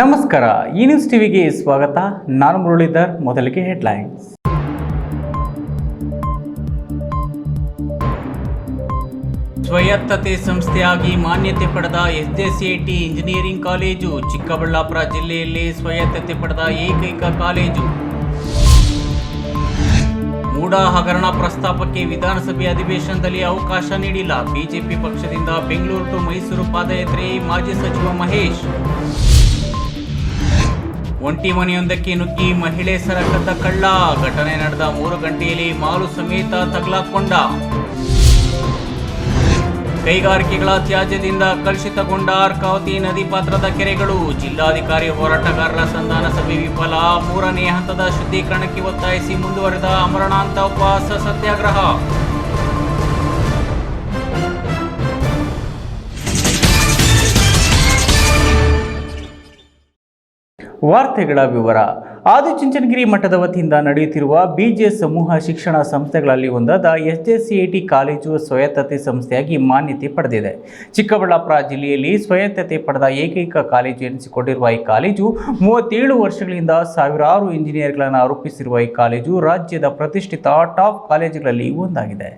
ನಮಸ್ಕಾರ, ಈ ನ್ಯೂಸ್ ಟಿವಿಗೆ ಸ್ವಾಗತ. ನಾನು ಮುರಳೀಧರ್, ಮೊದಲಿಗೆ ಹೆಡ್ಲೈನ್ಸ್ ಸ್ವಯತ್ತತೆ ಸಂಸ್ಥೆಯಾಗಿ ಮಾನ್ಯತೆ ಪಡೆದ ಎಸ್ಜೆಸಿಐಟಿ ಇಂಜಿನಿಯರಿಂಗ್ ಕಾಲೇಜು, ಚಿಕ್ಕಬಳ್ಳಾಪುರ ಜಿಲ್ಲೆಯಲ್ಲಿ ಸ್ವಾಯತ್ತತೆ ಪಡೆದ ಏಕೈಕ ಕಾಲೇಜು. ಮೂಡ ಹಗರಣ ಪ್ರಸ್ತಾಪಕ್ಕೆ ವಿಧಾನಸಭೆ ಅಧಿವೇಶನದಲ್ಲಿ ಅವಕಾಶ ನೀಡಿಲ್ಲ. ಬಿಜೆಪಿ ಪಕ್ಷದಿಂದ ಬೆಂಗಳೂರು ಟು ಮೈಸೂರು ಪಾದಯಾತ್ರೆ ಮಾಜಿ ಸಚಿವ ಮಹೇಶ್. ಒಂಟಿ ಮನೆಯೊಂದಕ್ಕೆ ನುಗ್ಗಿ ಮಹಿಳೆ ಸರಕದ ಕಳ್ಳ. ಘಟನೆ ನಡೆದ ಮೂರು ಗಂಟೆಯಲ್ಲಿ ಮಾಲು ಸಮೇತ ತಗಲಾಕೊಂಡ. ಕೈಗಾರಿಕೆಗಳ ತ್ಯಾಜ್ಯದಿಂದ ಕಲುಷಿತಗೊಂಡ ಅರ್ಕಾವತಿ ನದಿ ಪಾತ್ರದ ಕೆರೆಗಳು. ಜಿಲ್ಲಾಧಿಕಾರಿ ಹೋರಾಟಗಾರರ ಸಂಧಾನ ಸಭೆ ವಿಫಲ. ಮೂರನೇ ಹಂತದ ಶುದ್ಧೀಕರಣಕ್ಕೆ ಒತ್ತಾಯಿಸಿ ಮುಂದುವರೆದ ಅಮರಣಾಂತ ಉಪವಾಸ ಸತ್ಯಾಗ್ರಹ. ವಾರ್ತೆಗಳ ವಿವರ. ಆದಿಚುಂಚನಗಿರಿ ಮಠದ ವತಿಯಿಂದ ನಡೆಯುತ್ತಿರುವ ಬಿಜೆ ಸಮೂಹ ಶಿಕ್ಷಣ ಸಂಸ್ಥೆಗಳಲ್ಲಿ ಒಂದಾದ ಎಸ್ಜೆಸಿಐಟಿ ಕಾಲೇಜು ಸ್ವಾಯತ್ತತೆ ಸಂಸ್ಥೆಯಾಗಿ ಮಾನ್ಯತೆ ಪಡೆದಿದೆ. ಚಿಕ್ಕಬಳ್ಳಾಪುರ ಜಿಲ್ಲೆಯಲ್ಲಿ ಸ್ವಾಯತ್ತತೆ ಪಡೆದ ಏಕೈಕ ಕಾಲೇಜು ಎನಿಸಿಕೊಂಡಿರುವ ಈ ಕಾಲೇಜು ಮೂವತ್ತೇಳು ವರ್ಷಗಳಿಂದ ಸಾವಿರಾರು ಇಂಜಿನಿಯರ್ಗಳನ್ನು ಆರೋಪಿಸಿರುವ ಈ ಕಾಲೇಜು ರಾಜ್ಯದ ಪ್ರತಿಷ್ಠಿತ ಟಾಪ್ ಕಾಲೇಜುಗಳಲ್ಲಿ ಒಂದಾಗಿದೆ.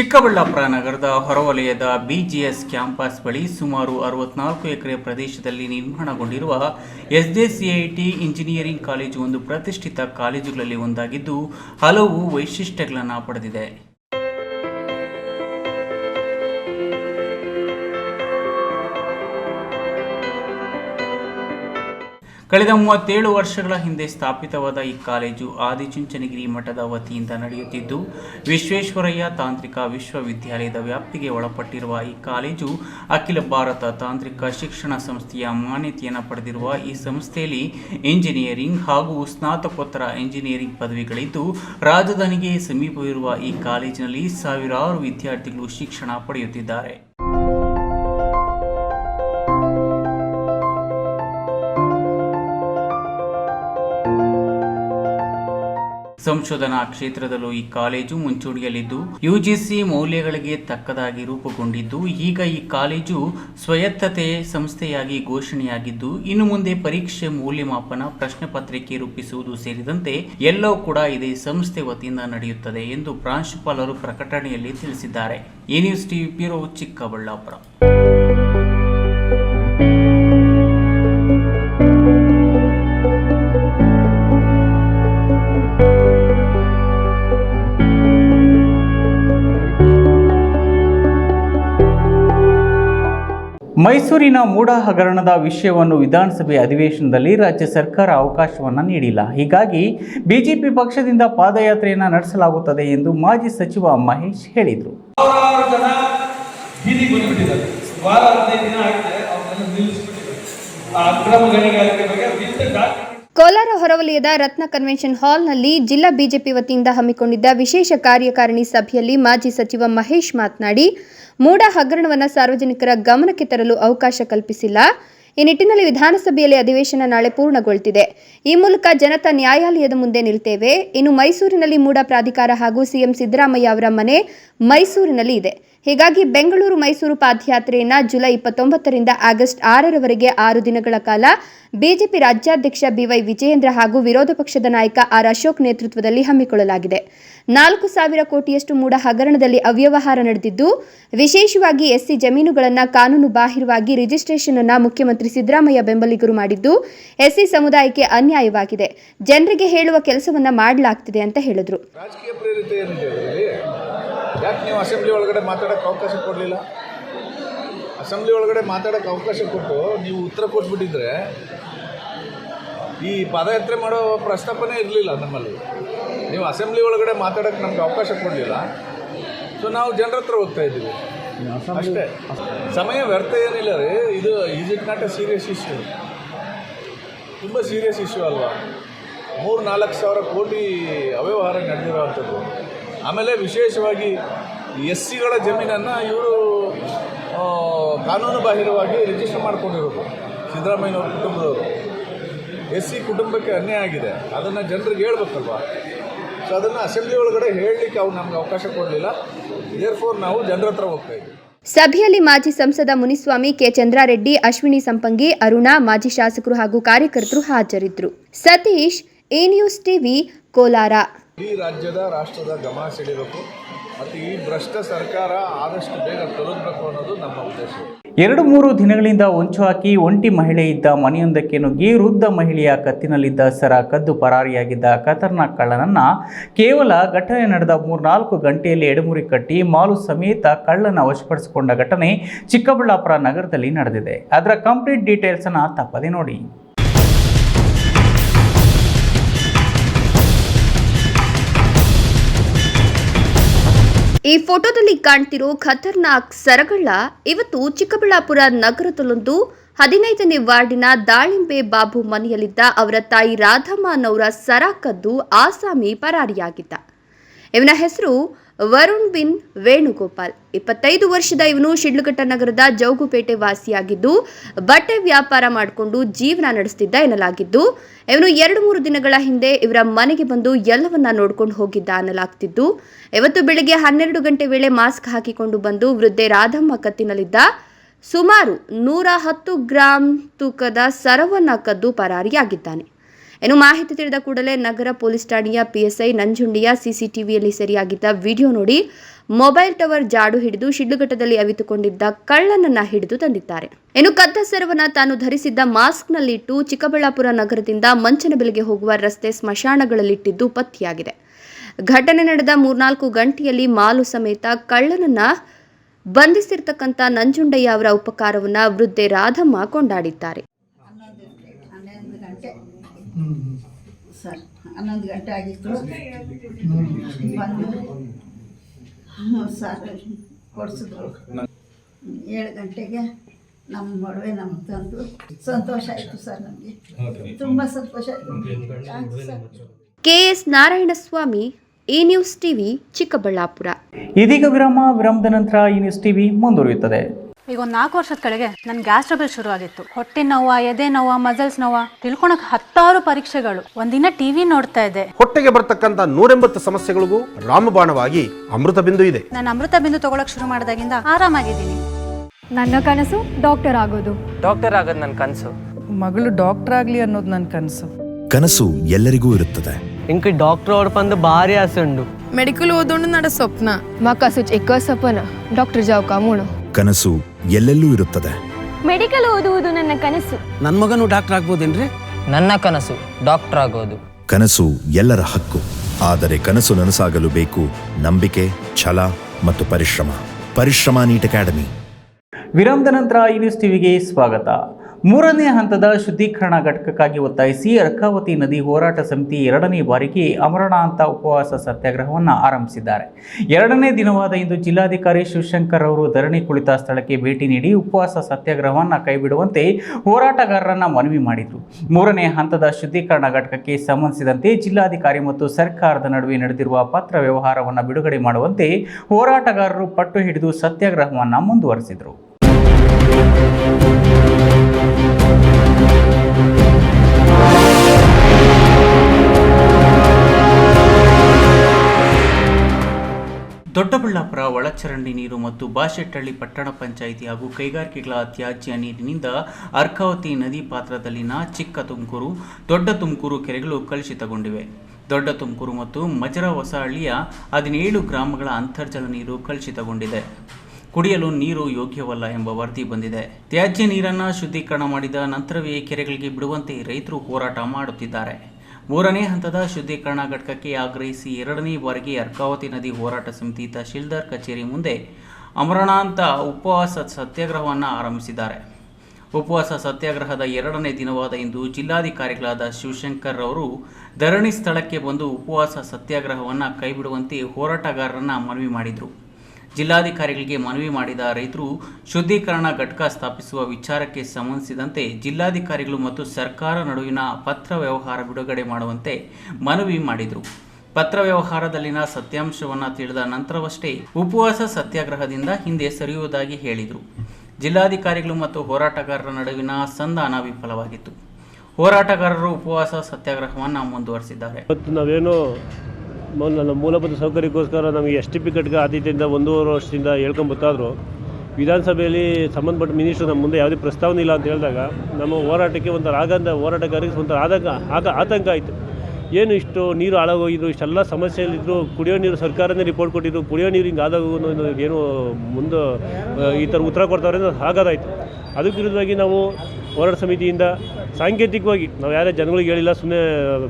ಚಿಕ್ಕಬಳ್ಳಾಪುರ ನಗರದ ಹೊರವಲಯದ ಬಿಜಿಎಸ್ ಕ್ಯಾಂಪಸ್ ಬಳಿ ಸುಮಾರು ಅರವತ್ನಾಲ್ಕು ಎಕರೆ ಪ್ರದೇಶದಲ್ಲಿ ನಿರ್ಮಾಣಗೊಂಡಿರುವ ಎಸ್ಜೆಸಿಐಟಿ ಇಂಜಿನಿಯರಿಂಗ್ ಕಾಲೇಜು ಒಂದು ಪ್ರತಿಷ್ಠಿತ ಕಾಲೇಜುಗಳಲ್ಲಿ ಒಂದಾಗಿದ್ದು, ಹಲವು ವೈಶಿಷ್ಟ್ಯಗಳನ್ನು ಪಡೆದಿದೆ. ಕಳೆದ ಮೂವತ್ತೇಳು ವರ್ಷಗಳ ಹಿಂದೆ ಸ್ಥಾಪಿತವಾದ ಈ ಕಾಲೇಜು ಆದಿಚುಂಚನಗಿರಿ ಮಠದ ವತಿಯಿಂದ ನಡೆಯುತ್ತಿದ್ದು, ವಿಶ್ವೇಶ್ವರಯ್ಯ ತಾಂತ್ರಿಕ ವಿಶ್ವವಿದ್ಯಾಲಯದ ವ್ಯಾಪ್ತಿಗೆ ಒಳಪಟ್ಟಿರುವ ಈ ಕಾಲೇಜು ಅಖಿಲ ಭಾರತ ತಾಂತ್ರಿಕ ಶಿಕ್ಷಣ ಸಂಸ್ಥೆಯ ಮಾನ್ಯತೆಯನ್ನು ಪಡೆದಿರುವ ಈ ಸಂಸ್ಥೆಯಲ್ಲಿ ಇಂಜಿನಿಯರಿಂಗ್ ಹಾಗೂ ಸ್ನಾತಕೋತ್ತರ ಇಂಜಿನಿಯರಿಂಗ್ ಪದವಿಗಳಿದ್ದು, ರಾಜಧಾನಿಗೆ ಸಮೀಪವಿರುವ ಈ ಕಾಲೇಜಿನಲ್ಲಿ ಸಾವಿರಾರು ವಿದ್ಯಾರ್ಥಿಗಳು ಶಿಕ್ಷಣ ಪಡೆಯುತ್ತಿದ್ದಾರೆ. ಸಂಶೋಧನಾ ಕ್ಷೇತ್ರದಲ್ಲೂ ಈ ಕಾಲೇಜು ಮುಂಚೂಣಿಯಲ್ಲಿದ್ದು, ಯುಜಿಸಿ ಮೌಲ್ಯಗಳಿಗೆ ತಕ್ಕದಾಗಿ ರೂಪುಗೊಂಡಿದ್ದು, ಈಗ ಈ ಕಾಲೇಜು ಸ್ವಾಯತ್ತತೆ ಸಂಸ್ಥೆಯಾಗಿ ಘೋಷಣೆಯಾಗಿದ್ದು, ಇನ್ನು ಮುಂದೆ ಪರೀಕ್ಷೆ ಮೌಲ್ಯಮಾಪನ, ಪ್ರಶ್ನೆ ಪತ್ರಿಕೆ ರೂಪಿಸುವುದು ಸೇರಿದಂತೆ ಎಲ್ಲವೂ ಕೂಡ ಇದೇ ಸಂಸ್ಥೆ ವತಿಯಿಂದ ನಡೆಯುತ್ತದೆ ಎಂದು ಪ್ರಾಂಶುಪಾಲರು ಪ್ರಕಟಣೆಯಲ್ಲಿ ತಿಳಿಸಿದ್ದಾರೆ. University news TV Chikkaballapur. ಮೈಸೂರಿನ ಮೂಡ ಹಗರಣದ ವಿಷಯವನ್ನು ವಿಧಾನಸಭೆ ಅಧಿವೇಶನದಲ್ಲಿ ರಾಜ್ಯ ಸರ್ಕಾರ ಅವಕಾಶವನ್ನು ನೀಡಿಲ್ಲ. ಹೀಗಾಗಿ ಬಿಜೆಪಿ ಪಕ್ಷದಿಂದ ಪಾದಯಾತ್ರೆಯನ್ನು ನಡೆಸಲಾಗುತ್ತದೆ ಎಂದು ಮಾಜಿ ಸಚಿವ ಮಹೇಶ್ ಹೇಳಿದರು. ಕೋಲಾರ ಹೊರವಲಯದ ರತ್ನ ಕನ್ವೆನ್ಷನ್ ಹಾಲ್ನಲ್ಲಿ ಜಿಲ್ಲಾ ಬಿಜೆಪಿ ವತಿಯಿಂದ ಹಮ್ಮಿಕೊಂಡಿದ್ದ ವಿಶೇಷ ಕಾರ್ಯಕಾರಿಣಿ ಸಭೆಯಲ್ಲಿ ಮಾಜಿ ಸಚಿವ ಮಹೇಶ್ ಮಾತನಾಡಿ ಮೂಡ ಹಗರಣವನ್ನು ಸಾರ್ವಜನಿಕರ ಗಮನಕ್ಕೆ ತರಲು ಅವಕಾಶ ಕಲ್ಪಿಸಿಲ್ಲ. ಈ ನಿಟ್ಟಿನಲ್ಲಿ ವಿಧಾನಸಭೆಯಲ್ಲಿ ಅಧಿವೇಶನ ನಾಳೆ ಪೂರ್ಣಗೊಳ್ತಿದೆ. ಈ ಮೂಲಕ ಜನತಾ ನ್ಯಾಯಾಲಯದ ಮುಂದೆ ನಿಲ್ತೇವೆ. ಇನ್ನು ಮೈಸೂರಿನಲ್ಲಿ ಮೂಡ ಪ್ರಾಧಿಕಾರ ಹಾಗೂ ಸಿಎಂ ಸಿದ್ದರಾಮಯ್ಯ ಅವರ ಮನೆ ಮೈಸೂರಿನಲ್ಲಿ ಇದೆ. ಹೀಗಾಗಿ ಬೆಂಗಳೂರು ಮೈಸೂರು ಪಾದಯಾತ್ರೆಯನ್ನ ಜುಲೈ ಇಪ್ಪತ್ತೊಂಬತ್ತರಿಂದ ಆಗಸ್ಟ್ ಆರರವರೆಗೆ ಆರು ದಿನಗಳ ಕಾಲ ಬಿಜೆಪಿ ರಾಜ್ಯಾಧ್ಯಕ್ಷ ಬಿವೈ ವಿಜಯೇಂದ್ರ ಹಾಗೂ ವಿರೋಧ ಪಕ್ಷದ ನಾಯಕ ಆರ್ ಅಶೋಕ್ ನೇತೃತ್ವದಲ್ಲಿ ಹಮ್ಮಿಕೊಳ್ಳಲಾಗಿದೆ. ನಾಲ್ಕು ಸಾವಿರ ಕೋಟಿಯಷ್ಟು ಮೂಡ ಹಗರಣದಲ್ಲಿ ಅವ್ಯವಹಾರ ನಡೆದಿದ್ದು, ವಿಶೇಷವಾಗಿ ಎಸ್ಸಿ ಜಮೀನುಗಳನ್ನು ಕಾನೂನು ಬಾಹಿರವಾಗಿ ರಿಜಿಸ್ಟ್ರೇಷನ್ ಅನ್ನು ಮುಖ್ಯಮಂತ್ರಿ ಸಿದ್ದರಾಮಯ್ಯ ಬೆಂಬಲಿಗರು ಮಾಡಿದ್ದು, ಎಸ್ಸಿ ಸಮುದಾಯಕ್ಕೆ ಅನ್ಯಾಯವಾಗಿದೆ. ಜನರಿಗೆ ಹೇಳುವ ಕೆಲಸವನ್ನ ಮಾಡಲಾಗ್ತಿದೆ ಅಂತ ಹೇಳಿದ್ರು. ಯಾಕೆ ನೀವು ಅಸೆಂಬ್ಲಿ ಒಳಗಡೆ ಮಾತಾಡೋಕ್ಕೆ ಅವಕಾಶ ಕೊಡಲಿಲ್ಲ? ಅಸೆಂಬ್ಲಿ ಒಳಗಡೆ ಮಾತಾಡೋಕ್ಕೆ ಅವಕಾಶ ಕೊಟ್ಟು ನೀವು ಉತ್ತರ ಕೊಟ್ಬಿಟ್ಟಿದ್ರೆ ಈ ಪಾದಯಾತ್ರೆ ಮಾಡೋ ಪ್ರಸ್ತಾಪನೆ ಇರಲಿಲ್ಲ ನಮ್ಮಲ್ಲಿ. ನೀವು ಅಸೆಂಬ್ಲಿ ಒಳಗಡೆ ಮಾತಾಡೋಕ್ಕೆ ನಮ್ಗೆ ಅವಕಾಶ ಕೊಡಲಿಲ್ಲ. ಸೊ ನಾವು ಜನರ ಹತ್ರ ಹೋಗ್ತಾ ಇದ್ದೀವಿ. ಅಷ್ಟೇ. ಸಮಯ ವ್ಯರ್ಥ ಏನಿಲ್ಲ ರೀ. ಇದು is it not a serious issue ತುಂಬ ಸೀರಿಯಸ್ ಇಶ್ಯೂ ಅಲ್ವಾ? ಮೂರು ನಾಲ್ಕು ಸಾವಿರ ಕೋಟಿ ಅವ್ಯವಹಾರ ನಡೆದಿರೋವಂಥದ್ದು. ಆಮೇಲೆ ವಿಶೇಷವಾಗಿ ಎಸ್ ಸಿಗಳ ಜಮೀನನ್ನು ಇವರು ಕಾನೂನು ಬಾಹಿರವಾಗಿ ರಿಜಿಸ್ಟರ್ ಮಾಡ್ಕೊಂಡಿರೋದು, ಸಿದ್ದರಾಮಯ್ಯನವ್ರ ಕುಟುಂಬದವರು. ಎಸ್ ಸಿ ಕುಟುಂಬಕ್ಕೆ ಅನ್ಯಾಯ ಆಗಿದೆ. ಅದನ್ನು ಜನರಿಗೆ ಹೇಳ್ಬೇಕಲ್ವಾ? ಸೊ ಅದನ್ನು ಅಸೆಂಬ್ಲಿ ಒಳಗಡೆ ಹೇಳಲಿಕ್ಕೆ ಅವ್ರು ನಮ್ಗೆ ಅವಕಾಶ ಕೊಡಲಿಲ್ಲ. ಫೋರ್ ನಾವು ಜನರ ಹತ್ರ ಸಭೆಯಲ್ಲಿ ಮಾಜಿ ಸಂಸದ ಮುನಿಸ್ವಾಮಿ ಕೆ. ಚಂದ್ರಾರೆಡ್ಡಿ, ಅಶ್ವಿನಿ ಸಂಪಂಗಿ, ಅರುಣಾ, ಮಾಜಿ ಶಾಸಕರು ಹಾಗೂ ಕಾರ್ಯಕರ್ತರು ಹಾಜರಿದ್ದರು. Satish, A news TV, Kolar. ಇಡೀ ರಾಜ್ಯದ, ರಾಷ್ಟ್ರದ ಗಮನ ಸೆಳೆಯಬೇಕು. ಮತ್ತು ಈ ಭ್ರಷ್ಟ ಸರ್ಕಾರ ಆದಷ್ಟು ಬೇಗ ತೊಲಗಬೇಕು ಅನ್ನೋದು ನಮ್ಮ ಉದ್ದೇಶ. ಎರಡು ಮೂರು ದಿನಗಳಿಂದ ಹೊಂಚು ಹಾಕಿ ಒಂಟಿ ಮಹಿಳೆ ಇದ್ದ ಮನೆಯೊಂದಕ್ಕೆ ನುಗ್ಗಿ ವೃದ್ಧ ಮಹಿಳೆಯ ಕತ್ತಿನಲ್ಲಿದ್ದ ಸರ ಕದ್ದು ಪರಾರಿಯಾಗಿದ್ದ ಖತರ್ನಾಕ್ ಕಳ್ಳನನ್ನ ಕೇವಲ ಘಟನೆ ನಡೆದ ಮೂರ್ನಾಲ್ಕು ಗಂಟೆಯಲ್ಲಿ ಎಡಮುರಿ ಕಟ್ಟಿ ಮಾಲು ಸಮೇತ ಕಳ್ಳನ ವಶಪಡಿಸಿಕೊಂಡ ಘಟನೆ ಚಿಕ್ಕಬಳ್ಳಾಪುರ ನಗರದಲ್ಲಿ ನಡೆದಿದೆ. ಅದರ ಕಂಪ್ಲೀಟ್ ಡೀಟೇಲ್ಸನ್ನು ತಪ್ಪದೆ ನೋಡಿ. ಈ ಫೋಟೋದಲ್ಲಿ ಕಾಣ್ತಿರೋ ಖತರ್ನಾಕ್ ಸರಗಳ್ಳ ಇವತ್ತು ಚಿಕ್ಕಬಳ್ಳಾಪುರ ನಗರದಲ್ಲೊಂದು ಹದಿನೈದನೇ ವಾರ್ಡಿನ ದಾಳಿಂಬೆ ಬಾಬು ಮನೆಯಲ್ಲಿದ್ದ ಅವರ ತಾಯಿ ರಾಧಮ್ಮ ಅನ್ನೋರ ಸರ ಕದ್ದು ಆಸಾಮಿ ಪರಾರಿಯಾಗಿದ್ದ. ಇವನ ಹೆಸರು ವರುಣ್ ಬಿನ್ ವೇಣುಗೋಪಾಲ್. ಇಪ್ಪತ್ತೈದು ವರ್ಷದ ಇವನು ಶಿಡ್ಲಘಟ್ಟ ನಗರದ ಜೌಗುಪೇಟೆ ವಾಸಿಯಾಗಿದ್ದು, ಬಟ್ಟೆ ವ್ಯಾಪಾರ ಮಾಡಿಕೊಂಡು ಜೀವನ ನಡೆಸ್ತಿದ್ದ ಎನ್ನಲಾಗಿದ್ದು, ಇವನು ಎರಡು ಮೂರು ದಿನಗಳ ಹಿಂದೆ ಇವರ ಮನೆಗೆ ಬಂದು ಎಲ್ಲವನ್ನ ನೋಡ್ಕೊಂಡು ಹೋಗಿದ್ದ ಅನ್ನಲಾಗ್ತಿದ್ದು, ಇವತ್ತು ಬೆಳಿಗ್ಗೆ ಹನ್ನೆರಡು ಗಂಟೆ ವೇಳೆ ಮಾಸ್ಕ್ ಹಾಕಿಕೊಂಡು ಬಂದು ವೃದ್ಧೆ ರಾಧಮ್ಮ ಕತ್ತಿನಲ್ಲಿದ್ದ ಸುಮಾರು ನೂರ ಹತ್ತು ಗ್ರಾಂ ತೂಕದ ಸರವನ್ನ ಕದ್ದು ಪರಾರಿಯಾಗಿದ್ದಾನೆ. ಇನ್ನು ಮಾಹಿತಿ ತಿಳಿದ ಕೂಡಲೇ ನಗರ ಪೊಲೀಸ್ ಠಾಣೆಯ ಪಿಎಸ್ಐ ನಂಜುಂಡಿಯ ಸಿಸಿಟಿವಿಯಲ್ಲಿ ಸೆರೆಯಾಗಿದ್ದ ವಿಡಿಯೋ ನೋಡಿ ಮೊಬೈಲ್ ಟವರ್ ಜಾಡು ಹಿಡಿದು ಶಿಡ್ಲುಘಟ್ಟದಲ್ಲಿ ಅವಿತುಕೊಂಡಿದ್ದ ಕಳ್ಳನನ್ನ ಹಿಡಿದು ತಂದಿದ್ದಾರೆ. ಇನ್ನು ಕದ್ದ ಸರವನ್ನ ತಾನು ಧರಿಸಿದ್ದ ಮಾಸ್ಕ್ನಲ್ಲಿಟ್ಟು ಚಿಕ್ಕಬಳ್ಳಾಪುರ ನಗರದಿಂದ ಮಂಚನಬೆಲೆಗೆ ಹೋಗುವ ರಸ್ತೆ ಸ್ಮಶಾನಗಳಲ್ಲಿಟ್ಟಿದ್ದು ಪತ್ತೆಯಾಗಿದೆ. ಘಟನೆ ನಡೆದ ಮೂರ್ನಾಲ್ಕು ಗಂಟೆಯಲ್ಲಿ ಮಾಲು ಸಮೇತ ಕಳ್ಳನನ್ನ ಬಂಧಿಸಿರ್ತಕ್ಕಂಥ ನಂಜುಂಡಯ್ಯ ಅವರ ಉಪಕಾರವನ್ನ ವೃದ್ಧೆ ರಾಧಮ್ಮ ಕೊಂಡಾಡಿದ್ದಾರೆ. ಸರ್ ಹನ್ನೊಂದು ಗಂಟೆ ಆಗಿತ್ತು. ಬಂದು ಸರ್ ಕೊಡಿಸಿದ್ರು. ಏಳು ಗಂಟೆಗೆ ನಮ್ಮ ಮೊಡವೆ ನಮ್ಗೆ ತಂದು. ಸಂತೋಷ ಆಯಿತು ಸರ್ ನಮಗೆ. ತುಂಬ ಸಂತೋಷ ಆಯಿತು. ಸರ್ ಕೆಎಸ್ ನಾರಾಯಣಸ್ವಾಮಿ ಈ ನ್ಯೂಸ್ ಟಿವಿ ಚಿಕ್ಕಬಳ್ಳಾಪುರ. ಇದೀಗ ವಿರಾಮ ವಿರಾಮದ ನಂತರ ಈ ನ್ಯೂಸ್ ಟಿವಿ ಮುಂದುವರಿಯುತ್ತದೆ. ಈಗ ಒಂದ್ ನಾಲ್ಕು ವರ್ಷದ ಕೆಳಗೆ ನನ್ ಗ್ಯಾಸ್ ಟ್ರಬಲ್ ಶುರು ಆಗಿತ್ತು ಹೊಟ್ಟೆ ನೋವ ಎದೆ ನೋವ ಮಸಲ್ಸ್ ನೋವ ತಿಳ್ಕೊಳಕ್ ಹತ್ತಾರು ಪರೀಕ್ಷೆಗಳು. ಒಂದಿನ ಟಿವಿ ನೋಡ್ತಾ ಇದೆ ಹೊಟ್ಟೆಗೆ ಬರ್ತಕ್ಕಂತ ನೂರೆಂಬತ್ತು ಸಮಸ್ಯೆಗಳಿಗೂ ರಾಮಬಾಣವಾಗಿ ಅಮೃತ ಬಿಂದು ಇದೆ. ನಾನು ಅಮೃತ ಬಿಂದು ತಗೊಳಕ್ ಶುರು ಮಾಡಿದಾಗಿಂದ ಆರಾಮಾಗಿದ್ದೀನಿ. ನನ್ನ ಕನಸು ಡಾಕ್ಟರ್ ಆಗೋದು. ಡಾಕ್ಟರ್ ಆಗೋದು ನನ್ನ ಕನಸು. ಮಗಳು ಡಾಕ್ಟರ್ ಆಗ್ಲಿ ಅನ್ನೋದು ನನ್ನ ಕನಸು. ಕನಸು ಎಲ್ಲರಿಗೂ ಇರುತ್ತದೆ. ಇಂಕ ಡಾಕ್ಟರ್ ಅವ್ರ ಬಂದು ಭಾರಿ ಆಸೆ ಉಂಡು. ಮೆಡಿಕಲ್ ಓದೋಣ ನಡ ಸ್ವಪ್ನ. ಮಕ್ಕ ಸುಚ್ ಎಕ್ಕ ಸಪನ ಡಾಕ್ಟರ್ ಜಾವ್ ಮೂಣು ಕನಸು ಎಲ್ಲೆಲ್ಲೂ ಇರುತ್ತದೆ. ಮೆಡಿಕಲ್ ಓದುವುದು ನನ್ನ ಕನಸು. ನನ್ನ ಮಗನು ಡಾಕ್ಟರ್ ಆಗ್ಬೋದೇನ್ರಿ? ನನ್ನ ಕನಸು ಡಾಕ್ಟರ್ ಆಗೋದು. ಕನಸು ಎಲ್ಲರ ಹಕ್ಕು. ಆದರೆ ಕನಸು ನನಸಾಗಲು ಬೇಕು ನಂಬಿಕೆ ಛಲ ಮತ್ತು ಪರಿಶ್ರಮ. ಪರಿಶ್ರಮ ನೀಟ್ ಅಕಾಡೆಮಿ. ವಿರಾಮದ ನಂತರ ಈ ನ್ಯೂಸ್ ಟಿವಿಗೆ ಸ್ವಾಗತ. ಮೂರನೇ ಹಂತದ ಶುದ್ಧೀಕರಣ ಘಟಕಕ್ಕಾಗಿ ಒತ್ತಾಯಿಸಿ ಅರ್ಕಾವತಿ ನದಿ ಹೋರಾಟ ಸಮಿತಿ ಎರಡನೇ ಬಾರಿಗೆ ಅಮರಣಾಂತ ಉಪವಾಸ ಸತ್ಯಾಗ್ರಹವನ್ನು ಆರಂಭಿಸಿದ್ದಾರೆ. ಎರಡನೇ ದಿನವಾದ ಇಂದು ಜಿಲ್ಲಾಧಿಕಾರಿ ಶಿವಶಂಕರ್ ಅವರು ಧರಣಿ ಕುಳಿತ ಸ್ಥಳಕ್ಕೆ ಭೇಟಿ ನೀಡಿ ಉಪವಾಸ ಸತ್ಯಾಗ್ರಹವನ್ನು ಕೈಬಿಡುವಂತೆ ಹೋರಾಟಗಾರರನ್ನು ಮನವಿ ಮಾಡಿದರು. ಮೂರನೇ ಹಂತದ ಶುದ್ಧೀಕರಣ ಘಟಕಕ್ಕೆ ಸಂಬಂಧಿಸಿದಂತೆ ಜಿಲ್ಲಾಧಿಕಾರಿ ಮತ್ತು ಸರ್ಕಾರದ ನಡುವೆ ನಡೆದಿರುವ ಪತ್ರ ವ್ಯವಹಾರವನ್ನು ಬಿಡುಗಡೆ ಮಾಡುವಂತೆ ಹೋರಾಟಗಾರರು ಪಟ್ಟು ಹಿಡಿದು ಸತ್ಯಾಗ್ರಹವನ್ನು ಮುಂದುವರೆಸಿದರು. ದೊಡ್ಡಬಳ್ಳಾಪುರ ಒಳಚರಂಡಿ ನೀರು ಮತ್ತು ಬಾಶೆಟ್ಟಳ್ಳಿ ಪಟ್ಟಣ ಪಂಚಾಯಿತಿ ಹಾಗೂ ಕೈಗಾರಿಕೆಗಳ ತ್ಯಾಜ್ಯ ನೀರಿನಿಂದ ಅರ್ಕಾವತಿ ನದಿ ಪಾತ್ರದಲ್ಲಿನ ಚಿಕ್ಕ ತುಮಕೂರು, ದೊಡ್ಡ ತುಮಕೂರು ಕೆರೆಗಳು ಕಲುಷಿತಗೊಂಡಿವೆ. ದೊಡ್ಡ ತುಮಕೂರು ಮತ್ತು ಮಜರ ಹೊಸಹಳ್ಳಿಯ ಹದಿನೇಳು ಗ್ರಾಮಗಳ ಅಂತರ್ಜಲ ನೀರು ಕಲುಷಿತಗೊಂಡಿದೆ. ಕುಡಿಯಲು ನೀರು ಯೋಗ್ಯವಲ್ಲ ಎಂಬ ವರದಿ ಬಂದಿದೆ. ತ್ಯಾಜ್ಯ ನೀರನ್ನು ಶುದ್ಧೀಕರಣ ಮಾಡಿದ ನಂತರವೇ ಕೆರೆಗಳಿಗೆ ಬಿಡುವಂತೆ ರೈತರು ಹೋರಾಟ ಮಾಡುತ್ತಿದ್ದಾರೆ. ಮೂರನೇ ಹಂತದ ಶುದ್ಧೀಕರಣ ಘಟಕಕ್ಕೆ ಆಗ್ರಹಿಸಿ ಎರಡನೇ ಬಾರಿಗೆ ಅರ್ಕಾವತಿ ನದಿ ಹೋರಾಟ ಸಮಿತಿ ತಹಶೀಲ್ದಾರ್ ಕಚೇರಿ ಮುಂದೆ ಅಮರಣಾಂತ ಉಪವಾಸ ಸತ್ಯಾಗ್ರಹವನ್ನು ಆರಂಭಿಸಿದ್ದಾರೆ. ಉಪವಾಸ ಸತ್ಯಾಗ್ರಹದ ಎರಡನೇ ದಿನವಾದ ಇಂದು ಜಿಲ್ಲಾಧಿಕಾರಿಗಳಾದ ಶಿವಶಂಕರ್ ಅವರು ಧರಣಿ ಸ್ಥಳಕ್ಕೆ ಬಂದು ಉಪವಾಸ ಸತ್ಯಾಗ್ರಹವನ್ನು ಕೈಬಿಡುವಂತೆ ಹೋರಾಟಗಾರರನ್ನು ಮನವಿ ಮಾಡಿದರು. ಜಿಲ್ಲಾಧಿಕಾರಿಗಳಿಗೆ ಮನವಿ ಮಾಡಿದ ರೈತರು ಶುದ್ಧೀಕರಣ ಘಟಕ ಸ್ಥಾಪಿಸುವ ವಿಚಾರಕ್ಕೆ ಸಂಬಂಧಿಸಿದಂತೆ ಜಿಲ್ಲಾಧಿಕಾರಿಗಳು ಮತ್ತು ಸರ್ಕಾರ ನಡುವಿನ ಪತ್ರ ವ್ಯವಹಾರ ಬಿಡುಗಡೆ ಮಾಡುವಂತೆ ಮನವಿ ಮಾಡಿದರು. ಪತ್ರ ವ್ಯವಹಾರದಲ್ಲಿನ ಸತ್ಯಾಂಶವನ್ನು ತಿಳಿದ ನಂತರವಷ್ಟೇ ಉಪವಾಸ ಸತ್ಯಾಗ್ರಹದಿಂದ ಹಿಂದೆ ಸರಿಯುವುದಾಗಿ ಹೇಳಿದರು. ಜಿಲ್ಲಾಧಿಕಾರಿಗಳು ಮತ್ತು ಹೋರಾಟಗಾರರ ನಡುವಿನ ಸಂಧಾನ ವಿಫಲವಾಗಿತ್ತು. ಹೋರಾಟಗಾರರು ಉಪವಾಸ ಸತ್ಯಾಗ್ರಹವನ್ನು ಮುಂದುವರೆಸಿದ್ದಾರೆ. ಇವತ್ತು ನಾವೇನು ಮ- ನನ್ನ ಮೂಲಭೂತ ಸೌಕರ್ಯಕ್ಕೋಸ್ಕರ ನಮಗೆ ಎಸ್ ಟಿ ಪಿ ಕಟ್ಗೆ ಆದ್ಯತೆಯಿಂದ ಒಂದೂವರೆ ವರ್ಷದಿಂದ ಹೇಳ್ಕೊಂಬತ್ತಾದ್ರು ವಿಧಾನಸಭೆಯಲ್ಲಿ ಸಂಬಂಧಪಟ್ಟ ಮಿನಿಸ್ಟ್ರು ನಮ್ಮ ಮುಂದೆ ಯಾವುದೇ ಪ್ರಸ್ತಾವನೆ ಇಲ್ಲ ಅಂತ ಹೇಳಿದಾಗ ನಮ್ಮ ಹೋರಾಟಕ್ಕೆ ಒಂಥರ ಆಗಂದ ಹೋರಾಟಗಾರಿಗೆ ಒಂಥರ ಆತಂಕ ಆಗ ಆತಂಕ ಆಯಿತು. ಏನು ಇಷ್ಟು ನೀರು ಹಾಳಾಗೋಗಿದ್ರು, ಇಷ್ಟೆಲ್ಲ ಸಮಸ್ಯೆಯಲ್ಲಿದ್ದರು ಕುಡಿಯೋ ನೀರು ಸರ್ಕಾರನೇ ರಿಪೋರ್ಟ್ ಕೊಟ್ಟಿದ್ರು, ಕುಡಿಯೋ ನೀರು ಹಿಂಗೆ ಆದಾಗೂ ಏನು ಮುಂದೆ ಈ ಥರ ಉತ್ತರ ಕೊಡ್ತಾರೆ ಅನ್ನೋದು ಆಗೋದಾಯಿತು ಅದಕ್ಕೆ ವಿರುದ್ಧವಾಗಿ ನಾವು ಹೋರಾಟ ಸಮಿತಿಯಿಂದ ಸಾಂಕೇತಿಕವಾಗಿ ನಾವು ಯಾರೇ ಜನಗಳಿಗೆ ಹೇಳಿಲ್ಲ ಸುಮ್ಮನೆ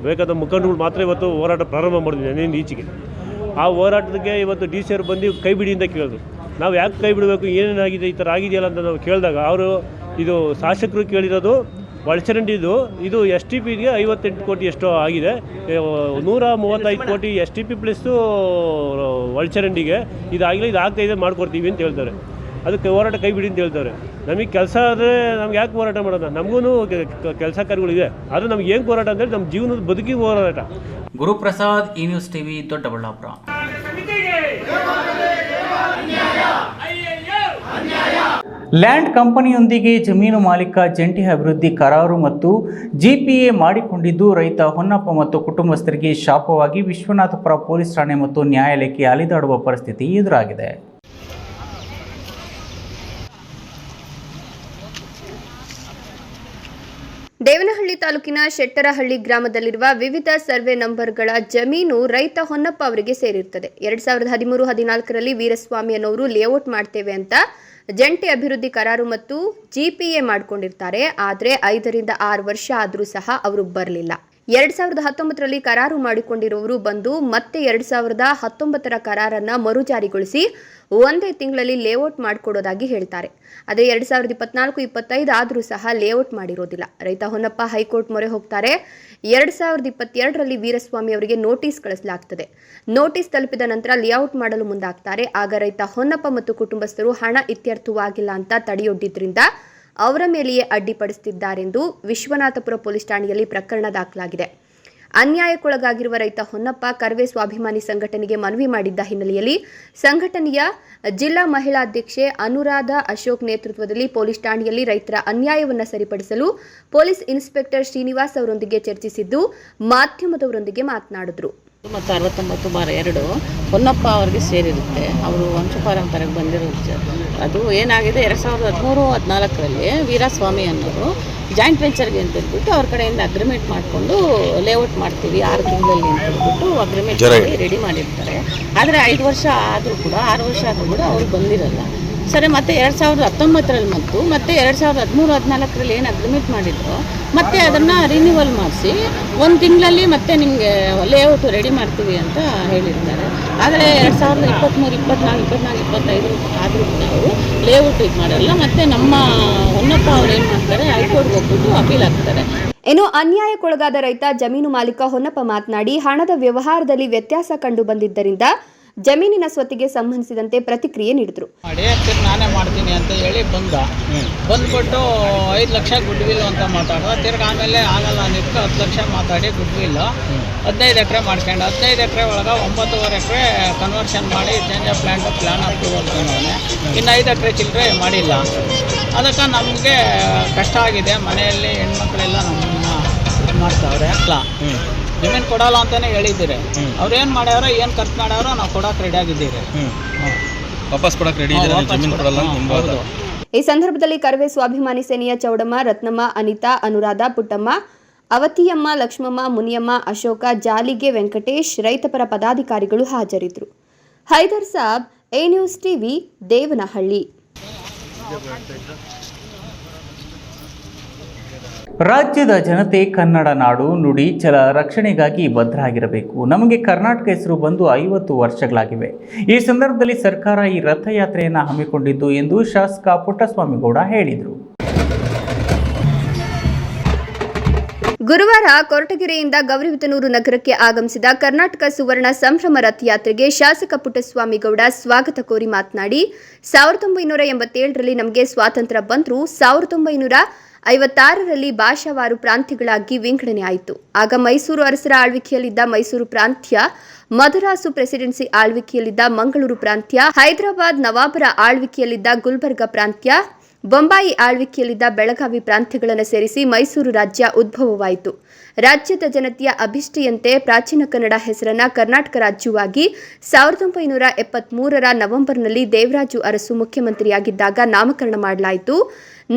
ಬೇಕಾದ ಮುಖಂಡಗಳು ಮಾತ್ರ ಇವತ್ತು ಹೋರಾಟ ಪ್ರಾರಂಭ ಮಾಡಿದ್ವಿ ನಿನ್ನೆ ಈಚೆಗೆ. ಆ ಹೋರಾಟಕ್ಕೆ ಇವತ್ತು ಡಿ ಸಿ ಅವರು ಬಂದು ಕೈ ಬಿಡಿ ಅಂತ ಕೇಳಿದ್ರು. ನಾವು ಯಾಕೆ ಕೈ ಬಿಡಬೇಕು, ಏನೇನಾಗಿದೆ, ಈ ಥರ ಆಗಿದೆಯಲ್ಲ ಅಂತ ನಾವು ಕೇಳಿದಾಗ ಅವರು ಇದು ಶಾಸಕರು ಕೇಳಿರೋದು ಒಳಚರಂಡಿದು ಇದು ಎಸ್ ಟಿ ಪಿಗೆ ಐವತ್ತೆಂಟು ಕೋಟಿ ಎಷ್ಟೋ ಆಗಿದೆ. ನೂರ ಮೂವತ್ತೈದು ಕೋಟಿ ಎಸ್ ಟಿ ಪಿ ಪ್ಲಸ್ಸು ಒಳಚರಂಡಿಗೆ ಇದಾಗಲಿ ಇದು ಆಗ್ತಾ ಇದೆ, ಮಾಡ್ಕೊಡ್ತೀವಿ ಅಂತ ಹೇಳ್ತಾರೆ. ಅದಕ್ಕೆ ಹೋರಾಟ ಕೈ ಬಿಡಿ ಅಂತ ಹೇಳ್ತಾರೆ. ನಮಗೆ ಕೆಲಸ ಆದರೆ ನಮ್ಗೆ ಯಾಕೆ ಹೋರಾಟ ಮಾಡೋಣ ನಮಗೂ ಕೆಲಸ ಕಾರ್ಯಗಳಿವೆ ಆದರೆ ನಮ್ಗೆ ಏನು ಹೋರಾಟ ಅಂದರೆ ನಮ್ಮ ಜೀವನದ ಬದುಕಿಗೆ ಹೋರಾಟ. ಗುರುಪ್ರಸಾದ್ ಈ ನ್ಯೂಸ್ ಟಿವಿ ದೊಡ್ಡಬಳ್ಳಾಪುರ. ಲ್ಯಾಂಡ್ ಕಂಪನಿಯೊಂದಿಗೆ ಜಮೀನು ಮಾಲೀಕ ಜಂಟಿ ಅಭಿವೃದ್ಧಿ ಕರಾರು ಮತ್ತು ಜಿಪಿಎ ಮಾಡಿಕೊಂಡಿದ್ದು ರೈತ ಹೊನ್ನಪ್ಪ ಮತ್ತು ಕುಟುಂಬಸ್ಥರಿಗೆ ಶಾಪವಾಗಿ ವಿಶ್ವನಾಥಪುರ ಪೊಲೀಸ್ ಠಾಣೆ ಮತ್ತು ನ್ಯಾಯಾಲಯಕ್ಕೆ ಅಲಿದಾಡುವ ಪರಿಸ್ಥಿತಿ ಎದುರಾಗಿದೆ. ದೇವನಹಳ್ಳಿ ತಾಲೂಕಿನ ಶೆಟ್ಟರಹಳ್ಳಿ ಗ್ರಾಮದಲ್ಲಿರುವ ವಿವಿಧ ಸರ್ವೆ ನಂಬರ್ಗಳ ಜಮೀನು ರೈತ ಹೊನ್ನಪ್ಪ ಅವರಿಗೆ ಸೇರಿರುತ್ತದೆ. ಎರಡ್ ಸಾವಿರದ ಹದಿಮೂರು ಹದಿನಾಲ್ಕರಲ್ಲಿ ವೀರಸ್ವಾಮಿ ಅನ್ನೋರು ಲೇಔಟ್ ಮಾಡ್ತೇವೆ ಅಂತ ಜಂಟಿ ಅಭಿವೃದ್ಧಿ ಕರಾರು ಮತ್ತು ಜಿಪಿಎ ಮಾಡ್ಕೊಂಡಿರ್ತಾರೆ. ಆದರೆ ಐದರಿಂದ ಆರು ವರ್ಷ ಆದರೂ ಸಹ ಅವರು ಬರಲಿಲ್ಲ. ಎರಡ್ ಸಾವಿರದ ಹತ್ತೊಂಬತ್ತರಲ್ಲಿ ಕರಾರು ಮಾಡಿಕೊಂಡಿರುವವರು ಬಂದು ಮತ್ತೆ ಎರಡ್ ಸಾವಿರದ ಹತ್ತೊಂಬತ್ತರ ಕರಾರನ್ನ ಮರುಜಾರಿಗೊಳಿಸಿ ಒಂದೇ ತಿಂಗಳಲ್ಲಿ ಲೇಔಟ್ ಮಾಡಿಕೊಡೋದಾಗಿ ಹೇಳ್ತಾರೆ. ಅದೇ ಎರಡು ಸಾವಿರದ ಇಪ್ಪತ್ನಾಲ್ಕು, ಇಪ್ಪತ್ತೈದು ಆದರೂ ಸಹ ಲೇಔಟ್ ಮಾಡಿರೋದಿಲ್ಲ. ರೈತ ಹೊನ್ನಪ್ಪ ಹೈಕೋರ್ಟ್ ಮೊರೆ ಹೋಗ್ತಾರೆ. ಎರಡು ಸಾವಿರದ ಇಪ್ಪತ್ತೆರಡರಲ್ಲಿ ವೀರಸ್ವಾಮಿ ಅವರಿಗೆ ನೋಟಿಸ್ ಕಳಿಸಲಾಗ್ತದೆ. ನೋಟಿಸ್ ತಲುಪಿದ ನಂತರ ಲೇಔಟ್ ಮಾಡಲು ಮುಂದಾಗ್ತಾರೆ. ಆಗ ರೈತ ಹೊನ್ನಪ್ಪ ಮತ್ತು ಕುಟುಂಬಸ್ಥರು ಹಣ ಇತ್ಯರ್ಥವಾಗಿಲ್ಲ ಅಂತ ತಡೆಯೊಡ್ಡಿದ್ರಿಂದ ಅವರ ಮೇಲೆಯೇ ಅಡ್ಡಿಪಡಿಸುತ್ತಿದ್ದಾರೆಂದು ವಿಶ್ವನಾಥಪುರ ಪೊಲೀಸ್ ಠಾಣೆಯಲ್ಲಿ ಪ್ರಕರಣ ದಾಖಲಾಗಿದೆ. ಅನ್ಯಾಯಕ್ಕೊಳಗಾಗಿರುವ ರೈತ ಹೊನ್ನಪ್ಪ ಕರ್ವೆ ಸ್ವಾಭಿಮಾನಿ ಸಂಘಟನೆಗೆ ಮನವಿ ಮಾಡಿದ್ದ ಹಿನ್ನೆಲೆಯಲ್ಲಿ ಸಂಘಟನೆಯ ಜಿಲ್ಲಾ ಮಹಿಳಾ ಅಧ್ಯಕ್ಷೆ ಅನುರಾಧ ಅಶೋಕ್ ನೇತೃತ್ವದಲ್ಲಿ ಪೊಲೀಸ್ ಠಾಣೆಯಲ್ಲಿ ರೈತರ ಅನ್ಯಾಯವನ್ನು ಸರಿಪಡಿಸಲು ಪೊಲೀಸ್ ಇನ್ಸ್ಪೆಕ್ಟರ್ ಶ್ರೀನಿವಾಸ್ ಅವರೊಂದಿಗೆ ಚರ್ಚಿಸಿದ್ದು ಮಾಧ್ಯಮದವರೊಂದಿಗೆ ಮಾತನಾಡಿದರು. ಮತ್ತು ಅರವತ್ತೊಂಬತ್ತು ಬಾರ ಎರಡು ಹೊನ್ನಪ್ಪ ಅವರಿಗೆ ಸೇರಿರುತ್ತೆ. ಅವರು ವಂಶಪಾರಂಪರೆಗೆ ಸರ್. ಅದು ಏನಾಗಿದೆ? ಎರಡು ಸಾವಿರದ ಹದಿಮೂರು ಹದಿನಾಲ್ಕರಲ್ಲಿ ವೀರಸ್ವಾಮಿ ಅನ್ನೋರು ಜಾಯಿಂಟ್ ವೆಂಚರ್ಗೆ ಅಂತ ಹೇಳ್ಬಿಟ್ಟು ಅವ್ರ ಕಡೆಯಿಂದ ಅಗ್ರಿಮೆಂಟ್ ಮಾಡಿಕೊಂಡು ಲೇಔಟ್ ಮಾಡ್ತೀವಿ ಆರು ತಿಂಗಳಲ್ಲಿ ಅಂತ ಹೇಳ್ಬಿಟ್ಟು ಅಗ್ರಿಮೆಂಟ್ ಮಾಡಿ ರೆಡಿ ಮಾಡಿರ್ತಾರೆ. ಆದರೆ ಐದು ವರ್ಷ ಆದರೂ ಕೂಡ ಆರು ವರ್ಷ ಆದರೂ ಕೂಡ ಅವ್ರು ಬಂದಿರಲ್ಲ. ಸರಿ ಮತ್ತೆ ಎರಡು ಸಾವಿರದ ಹತ್ತೊಂಬತ್ತರಲ್ಲಿ ಮತ್ತು ಮತ್ತೆ ಎರಡು ಸಾವಿರದ ಹದಿಮೂರು ಹದಿನಾಲ್ಕರಲ್ಲಿ ಏನು ಅಗ್ರಿಮೆಂಟ್ ಮಾಡಿದ್ರು ಮತ್ತೆ ಅದನ್ನು ರಿನ್ಯೂವಲ್ ಮಾಡಿಸಿ ಒಂದು ತಿಂಗಳಲ್ಲಿ ಮತ್ತೆ ನಿಮಗೆ ಲೇಔಟ್ ರೆಡಿ ಮಾಡ್ತೀವಿ ಅಂತ ಹೇಳಿರ್ತಾರೆ. ಆದರೆ ಎರಡು ಸಾವಿರದ ಇಪ್ಪತ್ತ್ಮೂರು ಇಪ್ಪತ್ನಾಲ್ಕು ಇಪ್ಪತ್ನಾಲ್ಕು, ಇಪ್ಪತ್ತೈದು ಆದರೂ ನಾವು ಲೇಔಟ್ ಇದು ಮಾಡಲ್ಲ. ಮತ್ತು ನಮ್ಮ ಹೊನ್ನಪ್ಪ ಅವ್ರು ಏನು ಮಾಡ್ತಾರೆ? ಹೈಕೋರ್ಟ್ಗೆ ಹೋಗ್ಬಿಟ್ಟು ಅಪೀಲ್ ಆಗ್ತಾರೆ ಇನ್ನು ಅನ್ಯಾಯಕ್ಕೊಳಗಾದ ರೈತ ಜಮೀನು ಮಾಲೀಕ ಹೊನ್ನಪ್ಪ ಮಾತನಾಡಿ ಹಣದ ವ್ಯವಹಾರದಲ್ಲಿ ವ್ಯತ್ಯಾಸ ಕಂಡು ಬಂದಿದ್ದರಿಂದ ಜಮೀನಿನ ಸ್ವತ್ತಿಗೆ ಸಂಬಂಧಿಸಿದಂತೆ ಪ್ರತಿಕ್ರಿಯೆ ನೀಡಿದರು. ಮಾಡಿ ತಿರ್ಗಿ ನಾನೇ ಮಾಡ್ತೀನಿ ಅಂತ ಹೇಳಿ ಬಂದ. ಬಂದ್ಬಿಟ್ಟು ಐದು ಲಕ್ಷ ಗುಡ್ ವಿಲ್ ಅಂತ ಮಾತಾಡೋ ತಿರ್ಗಿ ಆಮೇಲೆ ಆಗಲ್ಲ ನಿತ್ಕ ಹತ್ತು ಲಕ್ಷ ಮಾತಾಡಿ ಗುಡ್ ವಿಲ್ ಹದಿನೈದು ಎಕರೆ ಮಾಡ್ಕೊಂಡು. ಹದಿನೈದು ಎಕರೆ ಒಳಗೆ ಒಂಬತ್ತುವರೆ ಎಕರೆ ಕನ್ವರ್ಷನ್ ಮಾಡಿ change of plant plan approval ತಂದವನೆ ಇನ್ನು ಐದು ಎಕರೆ ಚಿಲ್ಲರೆ ಮಾಡಿಲ್ಲ. ಅದಕ್ಕೆ ನಮಗೆ ಕಷ್ಟ ಆಗಿದೆ. ಮನೆಯಲ್ಲಿ ಹೆಣ್ಮಕ್ಳೆಲ್ಲ ನಮ್ಮನ್ನ ಇದು ಮಾಡ್ತಾವ್ರೆ. ಅಲ್ಲ ಜಮೀನು ಕೊಡಲ್ಲ ಅಂತಾನೆ ಹೇಳಿದ್ದೀರಿ. ಅವ್ರು ಏನು ಮಾಡ್ಯಾರ ಏನು ಖರ್ಚು ಮಾಡ್ಯಾರೋ ನಾವು ಕೊಡಕ್ಕೆ ರೆಡಿ ಆಗಿದ್ದೀರಿ. ವಾಪಸ್ ಕೊಡಕ್ಕೆ ರೆಡಿ ಕೊಡಲ್ಲ. ಈ ಸಂದರ್ಭದಲ್ಲಿ ಕರವೇ ಸ್ವಾಭಿಮಾನಿ ಸೇನೆಯ ಚೌಡಮ್ಮ ರತ್ನಮ್ಮ ಅನಿತಾ ಅನುರಾಧ ಪುಟ್ಟಮ್ಮ ಅವತಿಯಮ್ಮ ಲಕ್ಷ್ಮಮ್ಮ ಮುನಿಯಮ್ಮ ಅಶೋಕ ಜಾಲಿಗೆ ವೆಂಕಟೇಶ್ ರೈತಪರ ಪದಾಧಿಕಾರಿಗಳು ಹಾಜರಿದ್ದರು Haider Sab A news TV Devanahalli. ರಾಜ್ಯದ ಜನತೆ ಕನ್ನಡ ನಾಡು ನುಡಿ ಚಲ ರಕ್ಷಣೆಗಾಗಿ ಬದ್ಧರಾಗಿರಬೇಕು. ನಮಗೆ ಕರ್ನಾಟಕ ಹೆಸರು ಬಂದು ಐವತ್ತು ವರ್ಷಗಳಾಗಿವೆ. ಈ ಸಂದರ್ಭದಲ್ಲಿ ಸರ್ಕಾರ ಈ ರಥಯಾತ್ರೆಯನ್ನು ಹಮ್ಮಿಕೊಂಡಿದ್ದು ಎಂದು ಶಾಸಕ ಪುಟ್ಟಸ್ವಾಮಿಗೌಡ ಹೇಳಿದರು. ಗುರುವಾರ ಕೊರಟಗೆರೆಯಿಂದ ಗೌರಿಬಿದನೂರು ನಗರಕ್ಕೆ ಆಗಮಿಸಿದ ಕರ್ನಾಟಕ ಸುವರ್ಣ ಸಂಭ್ರಮ ರಥಯಾತ್ರೆಗೆ ಶಾಸಕ ಪುಟ್ಟಸ್ವಾಮಿಗೌಡ ಸ್ವಾಗತ ಕೋರಿ ಮಾತನಾಡಿ, ಸಾವಿರದ ಒಂಬೈನೂರ ಎಂಬತ್ತೇಳರಲ್ಲಿ ನಮಗೆ ಸ್ವಾತಂತ್ರ್ಯ ಬಂದರೂ, ಸಾವಿರದ ಒಂಬೈನೂರ ಐವತ್ತಾರರಲ್ಲಿ ಭಾಷಾವಾರು ಪ್ರಾಂತ್ಯಗಳಾಗಿ ವಿಂಗಡಣೆ ಆಯಿತು. ಆಗ ಮೈಸೂರು ಅರಸರ ಆಳ್ವಿಕೆಯಲ್ಲಿದ್ದ ಮೈಸೂರು ಪ್ರಾಂತ್ಯ, ಮದರಾಸು ಪ್ರೆಸಿಡೆನ್ಸಿ ಆಳ್ವಿಕೆಯಲ್ಲಿದ್ದ ಮಂಗಳೂರು ಪ್ರಾಂತ್ಯ, ಹೈದರಾಬಾದ್ ನವಾಬರ ಆಳ್ವಿಕೆಯಲ್ಲಿದ್ದ ಗುಲ್ಬರ್ಗ ಪ್ರಾಂತ್ಯ, ಬೊಂಬಾಯಿ ಆಳ್ವಿಕೆಯಲ್ಲಿದ್ದ ಬೆಳಗಾವಿ ಪ್ರಾಂತ್ಯಗಳನ್ನು ಸೇರಿಸಿ ಮೈಸೂರು ರಾಜ್ಯ ಉದ್ಭವವಾಯಿತು. ರಾಜ್ಯದ ಜನತೆಯ ಅಭಿಷ್ಠೆಯಂತೆ ಪ್ರಾಚೀನ ಕನ್ನಡ ಹೆಸರನ್ನ ಕರ್ನಾಟಕ ರಾಜ್ಯವಾಗಿ ಸಾವಿರದ ಒಂಬೈನೂರ ಎಪ್ಪತ್ಮೂರರ ನವೆಂಬರ್ನಲ್ಲಿ ದೇವರಾಜು ಅರಸು ಮುಖ್ಯಮಂತ್ರಿಯಾಗಿದ್ದಾಗ ನಾಮಕರಣ ಮಾಡಲಾಯಿತು.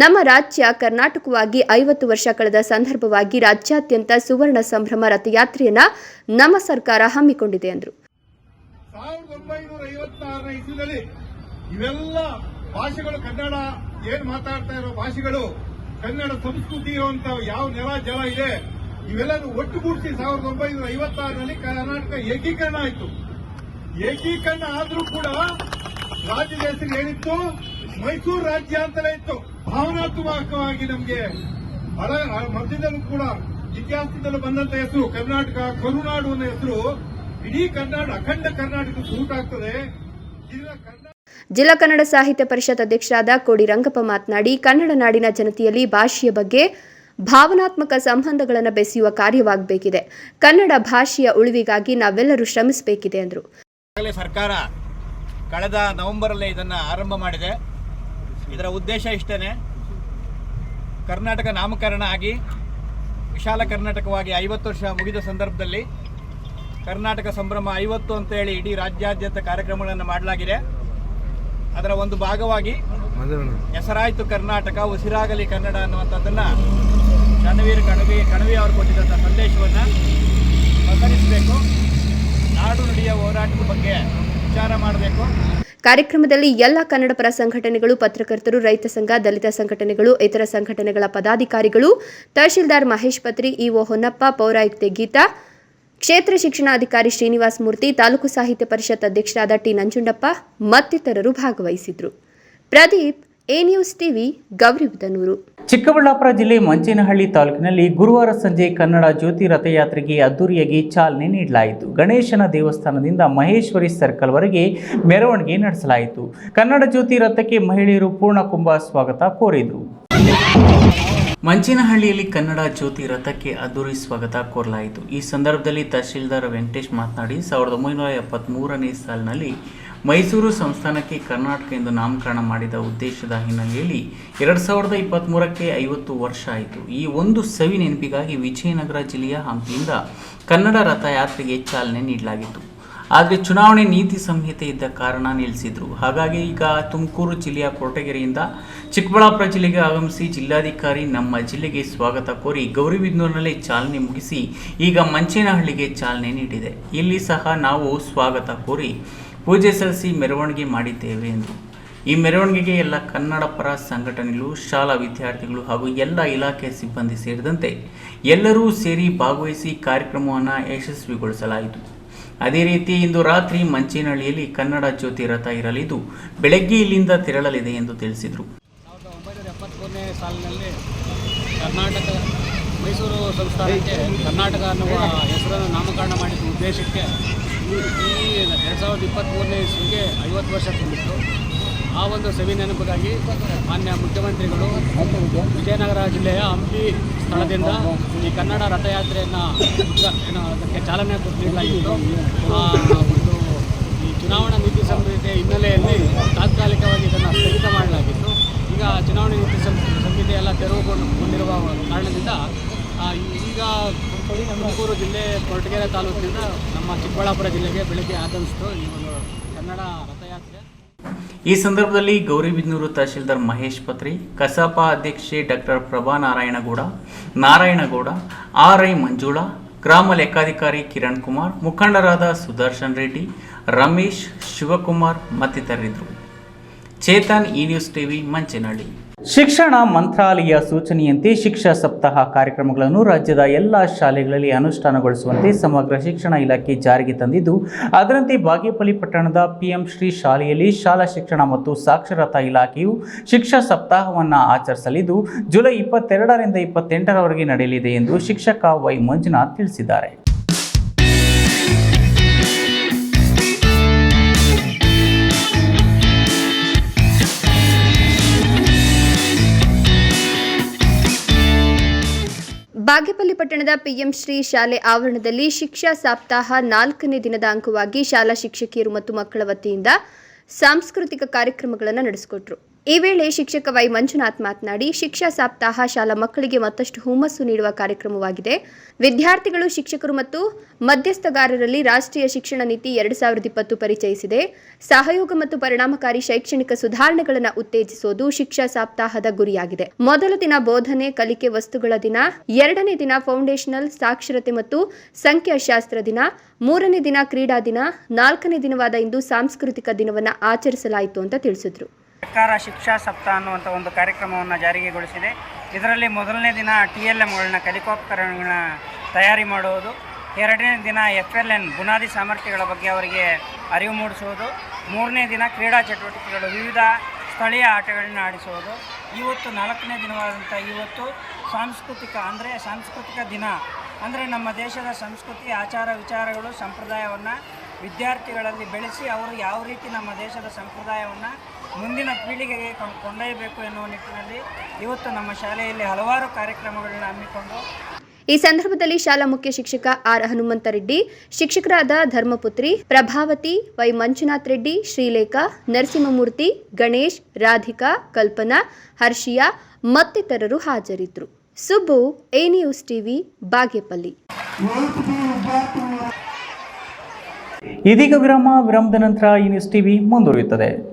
ನಮ್ಮ ರಾಜ್ಯ ಕರ್ನಾಟಕವಾಗಿ ಐವತ್ತು ವರ್ಷ ಕಳೆದ ಸಂದರ್ಭವಾಗಿ ರಾಜ್ಯಾದ್ಯಂತ ಸುವರ್ಣ ಸಂಭ್ರಮ ರಥಯಾತ್ರೆಯನ್ನ ನಮ್ಮ ಸರ್ಕಾರ ಹಮ್ಮಿಕೊಂಡಿದೆ ಎಂದರು ಇವೆಲ್ಲ ಭಾಷೆಗಳು, ಕನ್ನಡ, ಏನ್ ಮಾತಾಡ್ತಾ ಇರೋ ಭಾಷೆಗಳು, ಕನ್ನಡ ಸಂಸ್ಕೃತಿ ಇರುವಂತ ಯಾವ ನೆಲ, ಜಲ ಇದೆ ಇವೆಲ್ಲರೂ ಒಟ್ಟುಗೂಡಿಸಿ ಸಾವಿರದ ಒಂಬೈನೂರ ಐವತ್ತಾರರಲ್ಲಿ ಕರ್ನಾಟಕ ಏಕೀಕರಣ ಆಯಿತು. ಏಕೀಕರಣ ಆದರೂ ಕೂಡ ರಾಜ್ಯದ ಹೆಸರು ಏನಿತ್ತು? ಮೈಸೂರು ರಾಜ್ಯ ಅಂತಲೇ ಇತ್ತು. ಭಾವನಾತ್ಮಕವಾಗಿ ನಮಗೆ ಹಳ ಮಧ್ಯದಲ್ಲೂ ಕೂಡ ಇತಿಹಾಸದಲ್ಲೂ ಬಂದಂತ ಹೆಸರು ಕರ್ನಾಟಕ ಕರುನಾಡು ಅನ್ನೋ ಹೆಸರು ಇಡೀ ಕರ್ನಾಟಕ ಅಖಂಡ ಕರ್ನಾಟಕ ಸೂಟ್ ಆಗ್ತದೆ. ಜಿಲ್ಲಾ ಕನ್ನಡ ಸಾಹಿತ್ಯ ಪರಿಷತ್ ಅಧ್ಯಕ್ಷರಾದ ಕೋಡಿ ರಂಗಪ್ಪ ಮಾತನಾಡಿ ಕನ್ನಡ ನಾಡಿನ ಜನತೆಯಲ್ಲಿ ಭಾಷೆಯ ಬಗ್ಗೆ ಭಾವನಾತ್ಮಕ ಸಂಬಂಧಗಳನ್ನು ಬೆಸೆಯುವ ಕಾರ್ಯವಾಗಬೇಕಿದೆ. ಕನ್ನಡ ಭಾಷೆಯ ಉಳಿವಿಗಾಗಿ ನಾವೆಲ್ಲರೂ ಶ್ರಮಿಸಬೇಕಿದೆ ಎಂದರು ಸರ್ಕಾರ ಕಳೆದ ನವೆಂಬರಲ್ಲೇ ಇದನ್ನು ಆರಂಭ ಮಾಡಿದೆ. ಇದರ ಉದ್ದೇಶ ಇಷ್ಟೇ ಕರ್ನಾಟಕ ನಾಮಕರಣ ಆಗಿ ವಿಶಾಲ ಕರ್ನಾಟಕವಾಗಿ ಐವತ್ತು ವರ್ಷ ಮುಗಿದ ಸಂದರ್ಭದಲ್ಲಿ ಕರ್ನಾಟಕ ಸಂಭ್ರಮ ಐವತ್ತು ಅಂತ ಹೇಳಿ ಇಡೀ ರಾಜ್ಯಾದ್ಯಂತ ಕಾರ್ಯಕ್ರಮಗಳನ್ನು ಮಾಡಲಾಗಿದೆ. ಅದರ ಒಂದು ಭಾಗವಾಗಿ ಹೆಸರಾಯಿತು ಕರ್ನಾಟಕ ಉಸಿರಾಗಲಿ ಕನ್ನಡ ಅನ್ನುವಂಥದ್ದನ್ನು ರಣವೀರ್ ಕಣವಿ ಕಣವಿ ಅವರು ಕೊಟ್ಟಿದ್ದಂಥ ಸಂದೇಶವನ್ನು ಪ್ರಸರಿಸಬೇಕು ನಾಡು ನುಡಿಯ ಹೋರಾಟದ ಬಗ್ಗೆ ವಿಚಾರ ಮಾಡಬೇಕು. ಕಾರ್ಯಕ್ರಮದಲ್ಲಿ ಎಲ್ಲ ಕನ್ನಡ ಪರ ಸಂಘಟನೆಗಳು, ಪತ್ರಕರ್ತರು, ರೈತ ಸಂಘ, ದಲಿತ ಸಂಘಟನೆಗಳು, ಇತರ ಸಂಘಟನೆಗಳ ಪದಾಧಿಕಾರಿಗಳು, ತಹಶೀಲ್ದಾರ್ ಮಹೇಶ್ ಪತ್ರಿ, ಇಒ ಹೊನ್ನಪ್ಪ, ಪೌರಾಯುಕ್ತೆ ಗೀತಾ, ಕ್ಷೇತ್ರ ಶಿಕ್ಷಣಾಧಿಕಾರಿ ಶ್ರೀನಿವಾಸ್ ಮೂರ್ತಿ, ತಾಲೂಕು ಸಾಹಿತ್ಯ ಪರಿಷತ್ ಅಧ್ಯಕ್ಷರಾದ ಟಿ ನಂಜುಂಡಪ್ಪ ಮತ್ತಿತರರು ಭಾಗವಹಿಸಿದ್ರು. Pradeep A news TV Gauribidanur Chikkaballapur ಜಿಲ್ಲೆ ಮಂಚೇನಹಳ್ಳಿ ತಾಲೂಕಿನಲ್ಲಿ ಗುರುವಾರ ಸಂಜೆ ಕನ್ನಡ ಜ್ಯೋತಿ ರಥಯಾತ್ರೆಗೆ ಅದ್ದೂರಿಯಾಗಿ ಚಾಲನೆ ನೀಡಲಾಯಿತು. ಗಣೇಶನ ದೇವಸ್ಥಾನದಿಂದ ಮಹೇಶ್ವರಿ ಸರ್ಕಲ್ವರೆಗೆ ಮೆರವಣಿಗೆ ನಡೆಸಲಾಯಿತು. ಕನ್ನಡ ಜ್ಯೋತಿ ರಥಕ್ಕೆ ಮಹಿಳೆಯರು ಪೂರ್ಣ ಕುಂಭ ಸ್ವಾಗತ ಕೋರಿದರು. ಮಂಚೇನಹಳ್ಳಿಯಲ್ಲಿ ಕನ್ನಡ ಜ್ಯೋತಿ ರಥಕ್ಕೆ ಅದ್ದೂರಿ ಸ್ವಾಗತ ಕೋರಲಾಯಿತು. ಈ ಸಂದರ್ಭದಲ್ಲಿ ತಹಶೀಲ್ದಾರ್ ವೆಂಕಟೇಶ್ ಮಾತನಾಡಿ, ಸಾವಿರದ ಒಂಬೈನೂರ ಎಪ್ಪತ್ತ್ಮೂರನೇ ಸಾಲಿನಲ್ಲಿ ಮೈಸೂರು ಸಂಸ್ಥಾನಕ್ಕೆ ಕರ್ನಾಟಕ ಎಂದು ನಾಮಕರಣ ಮಾಡಿದ ಉದ್ದೇಶದ ಹಿನ್ನೆಲೆಯಲ್ಲಿ ಎರಡು ಸಾವಿರದ ಇಪ್ಪತ್ತ್ಮೂರಕ್ಕೆ ಐವತ್ತು ವರ್ಷ ಆಯಿತು. ಈ ಒಂದು ಸವಿ ನೆನಪಿಗಾಗಿ ವಿಜಯನಗರ ಜಿಲ್ಲೆಯ ಹಂಪಿಯಿಂದ ಕನ್ನಡ ರಥಯಾತ್ರೆಗೆ ಚಾಲನೆ ನೀಡಲಾಗಿತ್ತು. ಆದರೆ ಚುನಾವಣೆ ನೀತಿ ಸಂಹಿತೆ ಇದ್ದ ಕಾರಣ ನಿಲ್ಲಿಸಿದ್ರು. ಹಾಗಾಗಿ ಈಗ ತುಮಕೂರು ಜಿಲ್ಲೆಯ ಕೊರಟಗೆರೆಯಿಂದ ಚಿಕ್ಕಬಳ್ಳಾಪುರ ಜಿಲ್ಲೆಗೆ ಆಗಮಿಸಿ ಜಿಲ್ಲಾಧಿಕಾರಿ ನಮ್ಮ ಜಿಲ್ಲೆಗೆ ಸ್ವಾಗತ ಕೋರಿ ಗೌರಿಬಿದನೂರಿನಲ್ಲಿ ಚಾಲನೆ ಮುಗಿಸಿ ಈಗ ಮಂಚೇನಹಳ್ಳಿಗೆ ಚಾಲನೆ ನೀಡಿದೆ. ಇಲ್ಲಿ ಸಹ ನಾವು ಸ್ವಾಗತ ಕೋರಿ ಪೂಜೆ ಸಲ್ಲಿಸಿ ಮೆರವಣಿಗೆ ಮಾಡಿದ್ದೇವೆ ಎಂದು. ಈ ಮೆರವಣಿಗೆಗೆ ಎಲ್ಲ ಕನ್ನಡ ಪರ ಸಂಘಟನೆಗಳು, ಶಾಲಾ ವಿದ್ಯಾರ್ಥಿಗಳು ಹಾಗೂ ಎಲ್ಲ ಇಲಾಖೆ ಸಿಬ್ಬಂದಿ ಸೇರಿದಂತೆ ಎಲ್ಲರೂ ಸೇರಿ ಭಾಗವಹಿಸಿ ಕಾರ್ಯಕ್ರಮವನ್ನು ಯಶಸ್ವಿಗೊಳಿಸಲಾಯಿತು. ಅದೇ ರೀತಿ ಇಂದು ರಾತ್ರಿ ಮಂಚೇನಹಳ್ಳಿಯಲ್ಲಿ ಕನ್ನಡ ಜ್ಯೋತಿ ರಥ ಇರಲಿದ್ದು, ಬೆಳಗ್ಗೆ ಇಲ್ಲಿಂದ ತೆರಳಲಿದೆ ಎಂದು ತಿಳಿಸಿದರು. ಸಾಲಿನಲ್ಲಿ ಕರ್ನಾಟಕ, ಮೈಸೂರು ಸಂಸ್ಥಾನಕ್ಕೆ ಕರ್ನಾಟಕ ಅನ್ನುವ ಹೆಸರನ್ನು ನಾಮಕರಣ ಮಾಡಿದ ಉದ್ದೇಶಕ್ಕೆ ಈ ಎರಡು ಸಾವಿರದ ಇಪ್ಪತ್ತ್ಮೂರನೇ ಇಸ್ವಿಗೆ ಐವತ್ತು ವರ್ಷ ತುಂಬಿತ್ತು. ಆ ಒಂದು ಸವಿ ನೆನಪಿಗಾಗಿ ಮಾನ್ಯ ಮುಖ್ಯಮಂತ್ರಿಗಳು ವಿಜಯನಗರ ಜಿಲ್ಲೆಯ ಹಂಪಿ ಸ್ಥಳದಿಂದ ಈ ಕನ್ನಡ ರಥಯಾತ್ರೆಯನ್ನು ಏನು ಅದಕ್ಕೆ ಚಾಲನೆ ನೀಡಲಾಗಿತ್ತು ಒಂದು ಈ ಚುನಾವಣಾ ನೀತಿ ಸಂಹಿತೆ ಹಿನ್ನೆಲೆಯಲ್ಲಿ ತಾತ್ಕಾಲಿಕವಾಗಿ ಇದನ್ನು ಸ್ಥಗಿತ ಮಾಡಲಾಗಿತ್ತು. ಈಗ ಚುನಾವಣಾ ನೀತಿ ಸಂಹಿತೆ ಎಲ್ಲ ತೆರವುಗೊಂಡಿರುವ ಕಾರಣದಿಂದ ಆ, ಈಗ ತುಮಕೂರು ಜಿಲ್ಲೆ ಕೊರಟಗೆರೆ ತಾಲೂಕಿನಿಂದ ನಮ್ಮ ಚಿಕ್ಕಬಳ್ಳಾಪುರ ಜಿಲ್ಲೆಗೆ ಬೆಳಗ್ಗೆ ಆಗಮಿಸಿತು. ಈ ಒಂದು ಕನ್ನಡ ರಥಯಾತ್ರೆ. ಈ ಸಂದರ್ಭದಲ್ಲಿ ಗೌರಿಬಿದನೂರು ತಹಶೀಲ್ದಾರ್ ಮಹೇಶ್ ಪತ್ರಿ ಕಸಾಪ ಅಧ್ಯಕ್ಷೆ doctor Prabha Narayanagowda Narayanagowda R I Manjula ಗ್ರಾಮ ಲೆಕ್ಕಾಧಿಕಾರಿ ಕಿರಣ್ ಕುಮಾರ್ ಮುಖಂಡರಾದ ಸುದರ್ಶನ್ ರೆಡ್ಡಿ ರಮೇಶ್ ಶಿವಕುಮಾರ್ ಮತ್ತಿತರರಿದ್ದರು. Chetan E news TV Manchenahalli. ಶಿಕ್ಷಣ ಮಂತ್ರಾಲಯ ಸೂಚನೆಯಂತೆ ಶಿಕ್ಷಾ ಸಪ್ತಾಹ ಕಾರ್ಯಕ್ರಮಗಳನ್ನು ರಾಜ್ಯದ ಎಲ್ಲ ಶಾಲೆಗಳಲ್ಲಿ ಅನುಷ್ಠಾನಗೊಳಿಸುವಂತೆ ಸಮಗ್ರ ಶಿಕ್ಷಣ ಇಲಾಖೆ ಜಾರಿಗೆ ತಂದಿದ್ದು, ಅದರಂತೆ ಬಾಗೇಪಲ್ಲಿ ಪಟ್ಟಣದ ಪಿಎಂ ಶ್ರೀ ಶಾಲೆಯಲ್ಲಿ ಶಾಲಾ ಶಿಕ್ಷಣ ಮತ್ತು ಸಾಕ್ಷರತಾ ಇಲಾಖೆಯು ಶಿಕ್ಷಾ ಸಪ್ತಾಹವನ್ನು ಆಚರಿಸಲಿದ್ದು, ಜುಲೈ ಇಪ್ಪತ್ತೆರಡರಿಂದ ಇಪ್ಪತ್ತೆಂಟರವರೆಗೆ ನಡೆಯಲಿದೆ ಎಂದು ಶಿಕ್ಷಕ ವೈ ಮಂಜುನಾಥ್ ತಿಳಿಸಿದ್ದಾರೆ. ಬಾಗೇಪಲ್ಲಿ ಪಟ್ಟಣದ ಪಿಎಂ ಶ್ರೀ ಶಾಲೆ ಆವರಣದಲ್ಲಿ ಶಿಕ್ಷಾ ಸಪ್ತಾಹ ನಾಲ್ಕನೇ ದಿನದ ಅಂಗವಾಗಿ ಶಾಲಾ ಶಿಕ್ಷಕಿಯರು ಮತ್ತು ಮಕ್ಕಳ ವತಿಯಿಂದ ಸಾಂಸ್ಕೃತಿಕ ಕಾರ್ಯಕ್ರಮಗಳನ್ನು ನಡೆಸಿಕೊಟ್ರು. ಈ ವೇಳೆ ಶಿಕ್ಷಕ ವೈ ಮಂಜುನಾಥ್ ಮಾತನಾಡಿ, ಶಿಕ್ಷಾ ಸಪ್ತಾಹ ಶಾಲಾ ಮಕ್ಕಳಿಗೆ ಮತ್ತಷ್ಟು ಹುಮ್ಮಸ್ಸು ನೀಡುವ ಕಾರ್ಯಕ್ರಮವಾಗಿದೆ. ವಿದ್ಯಾರ್ಥಿಗಳು, ಶಿಕ್ಷಕರು ಮತ್ತು ಮಧ್ಯಸ್ಥಗಾರರಲ್ಲಿ ರಾಷ್ಟ್ರೀಯ ಶಿಕ್ಷಣ ನೀತಿ ಎರಡು ಸಾವಿರದ ಇಪ್ಪತ್ತು ಪರಿಚಯಿಸಿದೆ. ಸಹಯೋಗ ಮತ್ತು ಪರಿಣಾಮಕಾರಿ ಶೈಕ್ಷಣಿಕ ಸುಧಾರಣೆಗಳನ್ನು ಉತ್ತೇಜಿಸುವುದು ಶಿಕ್ಷಾ ಸಪ್ತಾಹದ ಗುರಿಯಾಗಿದೆ. ಮೊದಲ ದಿನ ಬೋಧನೆ, ಕಲಿಕೆ ವಸ್ತುಗಳ ದಿನ, ಎರಡನೇ ದಿನ ಫೌಂಡೇಶನಲ್ ಸಾಕ್ಷರತೆ ಮತ್ತು ಸಂಖ್ಯಾಶಾಸ್ತ್ರ ದಿನ, ಮೂರನೇ ದಿನ ಕ್ರೀಡಾ ದಿನ, ನಾಲ್ಕನೇ ದಿನವಾದ ಇಂದು ಸಾಂಸ್ಕೃತಿಕ ದಿನವನ್ನು ಆಚರಿಸಲಾಯಿತು ಅಂತ ತಿಳಿಸಿದ್ರು. ಸರ್ಕಾರ ಶಿಕ್ಷಾ ಸಪ್ತಾಹ ಅನ್ನುವಂಥ ಒಂದು ಕಾರ್ಯಕ್ರಮವನ್ನು ಜಾರಿಗೆಗೊಳಿಸಿದೆ. ಇದರಲ್ಲಿ ಮೊದಲನೇ ದಿನ ಟಿ ಎಲ್ ಎಂಗಳನ್ನ ಕಲಿಕೋಪಕರಣಗಳನ್ನ ತಯಾರಿ ಮಾಡುವುದು, ಎರಡನೇ ದಿನ ಎಫ್ ಎಲ್ ಎನ್ ಬುನಾದಿ ಸಾಮರ್ಥ್ಯಗಳ ಬಗ್ಗೆ ಅವರಿಗೆ ಅರಿವು ಮೂಡಿಸುವುದು, ಮೂರನೇ ದಿನ ಕ್ರೀಡಾ ಚಟುವಟಿಕೆಗಳು, ವಿವಿಧ ಸ್ಥಳೀಯ ಆಟಗಳನ್ನ ಆಡಿಸುವುದು, ಇವತ್ತು ನಾಲ್ಕನೇ ದಿನವಾದಂಥ ಇವತ್ತು ಸಾಂಸ್ಕೃತಿಕ ಅಂದರೆ ಸಾಂಸ್ಕೃತಿಕ ದಿನ. ಅಂದರೆ ನಮ್ಮ ದೇಶದ ಸಂಸ್ಕೃತಿ, ಆಚಾರ ವಿಚಾರಗಳು, ಸಂಪ್ರದಾಯವನ್ನು ವಿದ್ಯಾರ್ಥಿಗಳಲ್ಲಿ ಬೆಳೆಸಿ ಅವರು ಯಾವ ರೀತಿ ನಮ್ಮ ದೇಶದ ಸಂಪ್ರದಾಯವನ್ನು ಮುಂದಿನ ಪೀಳಿಗೆಗೆ ಕೊಂಡ್- ಕೊಂಡೊಯ್ಯಬೇಕು ಎನ್ನುವ ನಿಟ್ಟಿನಲ್ಲಿ ಇವತ್ತು ನಮ್ಮ ಶಾಲೆಯಲ್ಲಿ ಹಲವಾರು ಕಾರ್ಯಕ್ರಮಗಳನ್ನು ಹಮ್ಮಿಕೊಂಡು ಈ ಸಂದರ್ಭದಲ್ಲಿ ಶಾಲಾ ಮುಖ್ಯ ಶಿಕ್ಷಕ ಆರ್ ಹನುಮಂತರೆಡ್ಡಿ ಶಿಕ್ಷಕರಾದ ಧರ್ಮಪುತ್ರಿ ಪ್ರಭಾವತಿ ವೈ ಮಂಜುನಾಥ್ ರೆಡ್ಡಿ ಶ್ರೀಲೇಖಾ ನರಸಿಂಹಮೂರ್ತಿ ಗಣೇಶ್ ರಾಧಿಕಾ ಕಲ್ಪನಾ ಹರ್ಷಿಯಾ ಮತ್ತಿತರರು ಹಾಜರಿದ್ದರು. Subbu A news TV Bagepalli. ಇದೀಗ ವಿರಾಮ ವಿರಾಮದ ನಂತರ ಈ ನ್ಯೂಸ್ ಟಿವಿ ಮುಂದುವರಿಯುತ್ತದೆ.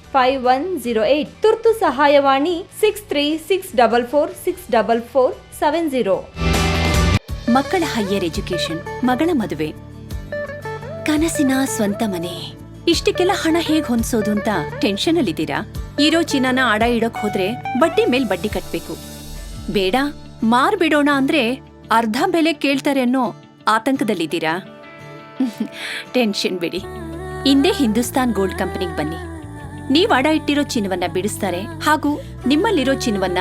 five one zero eight ತುರ್ತು ಸಹಾಯವಾಣಿ six three six double four six double four seven zero ಮಕ್ಕಳ ಹೈಯರ್ ಎಜುಕೇಶನ್ ಮಗಳ ಮದುವೆ. ಕನಸಿನ ಸ್ವಂತ ಮನೆ. ಇಷ್ಟಕ್ಕೆಲ್ಲ ಹಣ ಹೇಗ್ ಹೊಂದಿಸೋದು ಅಂತ ಟೆನ್ಷನ್ ಅಲ್ಲಿದ್ದೀರಾ? ಇರೋ ಚಿನ್ನನ ಅಡ ಇಡಕ್ ಹೋದ್ರೆ ಬಡ್ಡಿ ಮೇಲ್ ಬಡ್ಡಿ ಕಟ್ಬೇಕು. ಬೇಡ, ಮಾರ್ಬಿಡೋಣ ಅಂದ್ರೆ ಅರ್ಧ ಬೆಲೆ ಕೇಳ್ತಾರೆ ಅನ್ನೋ ಆತಂಕದಲ್ಲಿದ್ದೀರಾ? ಟೆನ್ಷನ್ ಬಿಡಿ. ಹಿಂದೆ ಹಿಂದೂಸ್ತಾನ್ ಗೋಲ್ಡ್ ಕಂಪನಿಗೆ ಬನ್ನಿ. ನೀವ್ ಅಡ ಇಟ್ಟಿರೋ ಚಿನ್ನವನ್ನ ಬಿಡಿಸ್ತಾರೆ ಹಾಗೂ ನಿಮ್ಮಲ್ಲಿರೋ ಚಿನ್ನವನ್ನ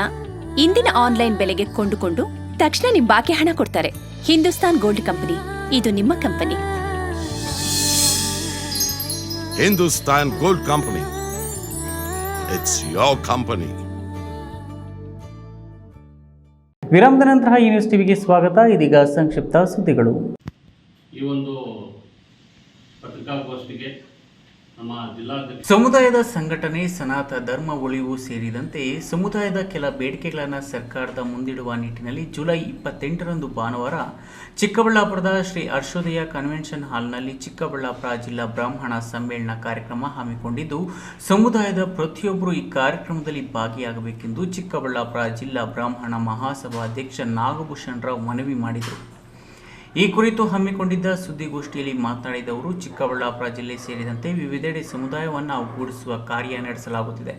ಇಂದಿನ ಆನ್ಲೈನ್ ಬೆಲೆಗೆ ಕೊಂಡುಕೊಂಡು ತಕ್ಷಣ ನಿಮ್ ಬಾಕಿ ಹಣ ಕೊಡ್ತಾರೆ. Hindustan gold company. ಇದು ನಿಮ್ಮ company. Hindustan gold company. It's your company ವಿರಾಮದ ನಂತರ ಈ ನ್ಯೂಸ್ ಟಿವಿಗೆ ಸ್ವಾಗತ. ಇದೀಗ ಸಂಕ್ಷಿಪ್ತ ಸುದ್ದಿಗಳು. ಈ ಒಂದು ಪತ್ರಿಕಾಗೋಷ್ಠಿಗೆ ಸಮುದಾಯದ ಸಂಘಟನೆ ಸನಾತ ಧರ್ಮ, ಉಳಿವು ಸೇರಿದಂತೆ ಸಮುದಾಯದ ಕೆಲ ಬೇಡಿಕೆಗಳನ್ನು ಸರ್ಕಾರದ ಮುಂದಿಡುವ ನಿಟ್ಟಿನಲ್ಲಿ ಜುಲೈ ಇಪ್ಪತ್ತೆಂಟರಂದು ಭಾನುವಾರ ಚಿಕ್ಕಬಳ್ಳಾಪುರದ ಶ್ರೀ ಹರ್ಷೋದಯ ಕನ್ವೆನ್ಷನ್ ಹಾಲ್ನಲ್ಲಿ ಚಿಕ್ಕಬಳ್ಳಾಪುರ ಜಿಲ್ಲಾ ಬ್ರಾಹ್ಮಣ ಸಮ್ಮೇಳನ ಕಾರ್ಯಕ್ರಮ ಹಮ್ಮಿಕೊಂಡಿದ್ದು, ಸಮುದಾಯದ ಪ್ರತಿಯೊಬ್ಬರು ಈ ಕಾರ್ಯಕ್ರಮದಲ್ಲಿ ಭಾಗಿಯಾಗಬೇಕೆಂದು ಚಿಕ್ಕಬಳ್ಳಾಪುರ ಜಿಲ್ಲಾ ಬ್ರಾಹ್ಮಣ ಮಹಾಸಭಾ ಅಧ್ಯಕ್ಷ ನಾಗಭೂಷಣ್ ರಾವ್ ಮನವಿ ಮಾಡಿದರು. ಈ ಕುರಿತು ಹಮ್ಮಿಕೊಂಡಿದ್ದ ಸುದ್ದಿಗೋಷ್ಠಿಯಲ್ಲಿ ಮಾತನಾಡಿದ ಅವರು, ಚಿಕ್ಕಬಳ್ಳಾಪುರ ಜಿಲ್ಲೆ ಸೇರಿದಂತೆ ವಿವಿಧೆಡೆ ಸಮುದಾಯವನ್ನು ಒಗ್ಗೂಡಿಸುವ ಕಾರ್ಯ ನಡೆಸಲಾಗುತ್ತಿದೆ.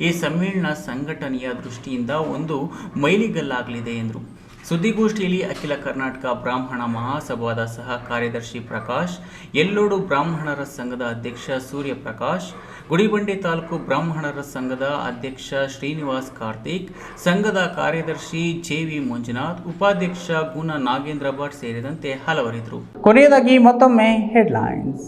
ಈ ಸಮ್ಮೇಳನ ಸಂಘಟನೆಯ ದೃಷ್ಟಿಯಿಂದ ಒಂದು ಮೈಲಿಗಲ್ಲಾಗಲಿದೆ ಎಂದರು. ಸುದ್ದಿಗೋಷ್ಠಿಯಲ್ಲಿ ಅಖಿಲ ಕರ್ನಾಟಕ ಬ್ರಾಹ್ಮಣ ಮಹಾಸಭಾದ ಸಹ ಕಾರ್ಯದರ್ಶಿ ಪ್ರಕಾಶ್, ಎಲ್ಲೋಡು ಬ್ರಾಹ್ಮಣರ ಸಂಘದ ಅಧ್ಯಕ್ಷ ಸೂರ್ಯಪ್ರಕಾಶ್, ಗುಡಿಬಂಡೆ ತಾಲೂಕು ಬ್ರಾಹ್ಮಣರ ಸಂಘದ ಅಧ್ಯಕ್ಷ ಶ್ರೀನಿವಾಸ್ ಕಾರ್ತಿಕ್, ಸಂಘದ ಕಾರ್ಯದರ್ಶಿ ಜೆವಿ ಮಂಜುನಾಥ್, ಉಪಾಧ್ಯಕ್ಷ ಗುಣ ನಾಗೇಂದ್ರ ಭಟ್ ಸೇರಿದಂತೆ ಹಲವರಿದ್ದರು. ಕೊನೆಯದಾಗಿ ಮತ್ತೊಮ್ಮೆ ಹೆಡ್ಲೈನ್ಸ್.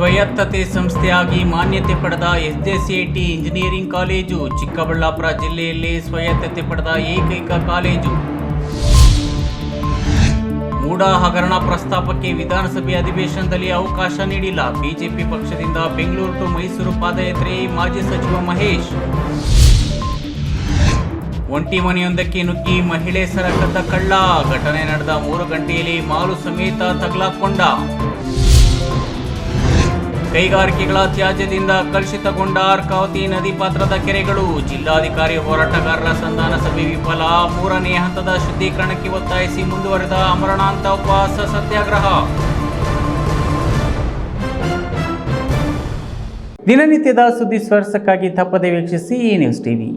ಸ್ವಾಯತ್ತತೆ ಸಂಸ್ಥೆಯಾಗಿ ಮಾನ್ಯತೆ ಪಡೆದ ಎಸ್ಜೆಸಿಐಟಿ ಇಂಜಿನಿಯರಿಂಗ್ ಕಾಲೇಜು, ಚಿಕ್ಕಬಳ್ಳಾಪುರ ಜಿಲ್ಲೆಯಲ್ಲಿ ಸ್ವಾಯತ್ತತೆ ಪಡೆದ ಏಕೈಕ ಕಾಲೇಜು. ಮೂಡ ಹಗರಣ ಪ್ರಸ್ತಾಪಕ್ಕೆ ವಿಧಾನಸಭೆ ಅಧಿವೇಶನದಲ್ಲಿ ಅವಕಾಶ ನೀಡಿಲ್ಲ. ಬಿಜೆಪಿ ಪಕ್ಷದಿಂದ ಬೆಂಗಳೂರು ಟು ಮೈಸೂರು ಪಾದಯಾತ್ರೆ, ಮಾಜಿ ಸಚಿವ ಮಹೇಶ್. ಒಂಟಿ ಮನೆಯೊಂದಕ್ಕೆ ನುಗ್ಗಿ ಮಹಿಳೆ ಸರಕದ್ದ ಕಳ್ಳ. ಘಟನೆ ನಡೆದ ಮೂರು ಗಂಟೆಯಲ್ಲಿ ಮಾಲು ಸಮೇತ ತಗಲಾಕೊಂಡ. ಕೈಗಾರಿಕೆಗಳ ತ್ಯಾಜ್ಯದಿಂದ ಕಲುಷಿತಗೊಂಡ ಅರ್ಕಾವತಿ ನದಿ ಪಾತ್ರದ ಕೆರೆಗಳು, ಜಿಲ್ಲಾಧಿಕಾರಿ ಹೋರಾಟಗಾರರ ಸಂಧಾನ ಸಭೆ ವಿಫಲ, ಮೂರನೇ ಹಂತದ ಶುದ್ಧೀಕರಣಕ್ಕೆ ಒತ್ತಾಯಿಸಿ ಮುಂದುವರೆದ ಅಮರಣಾಂತ ಉಪವಾಸ ಸತ್ಯಾಗ್ರಹ. ದಿನನಿತ್ಯದ ಸುದ್ದಿ ಸ್ವರ್ಸಕ್ಕಾಗಿ ತಪ್ಪದೆ ವೀಕ್ಷಿಸಿ ಈ ನ್ಯೂಸ್ ಟಿವಿ.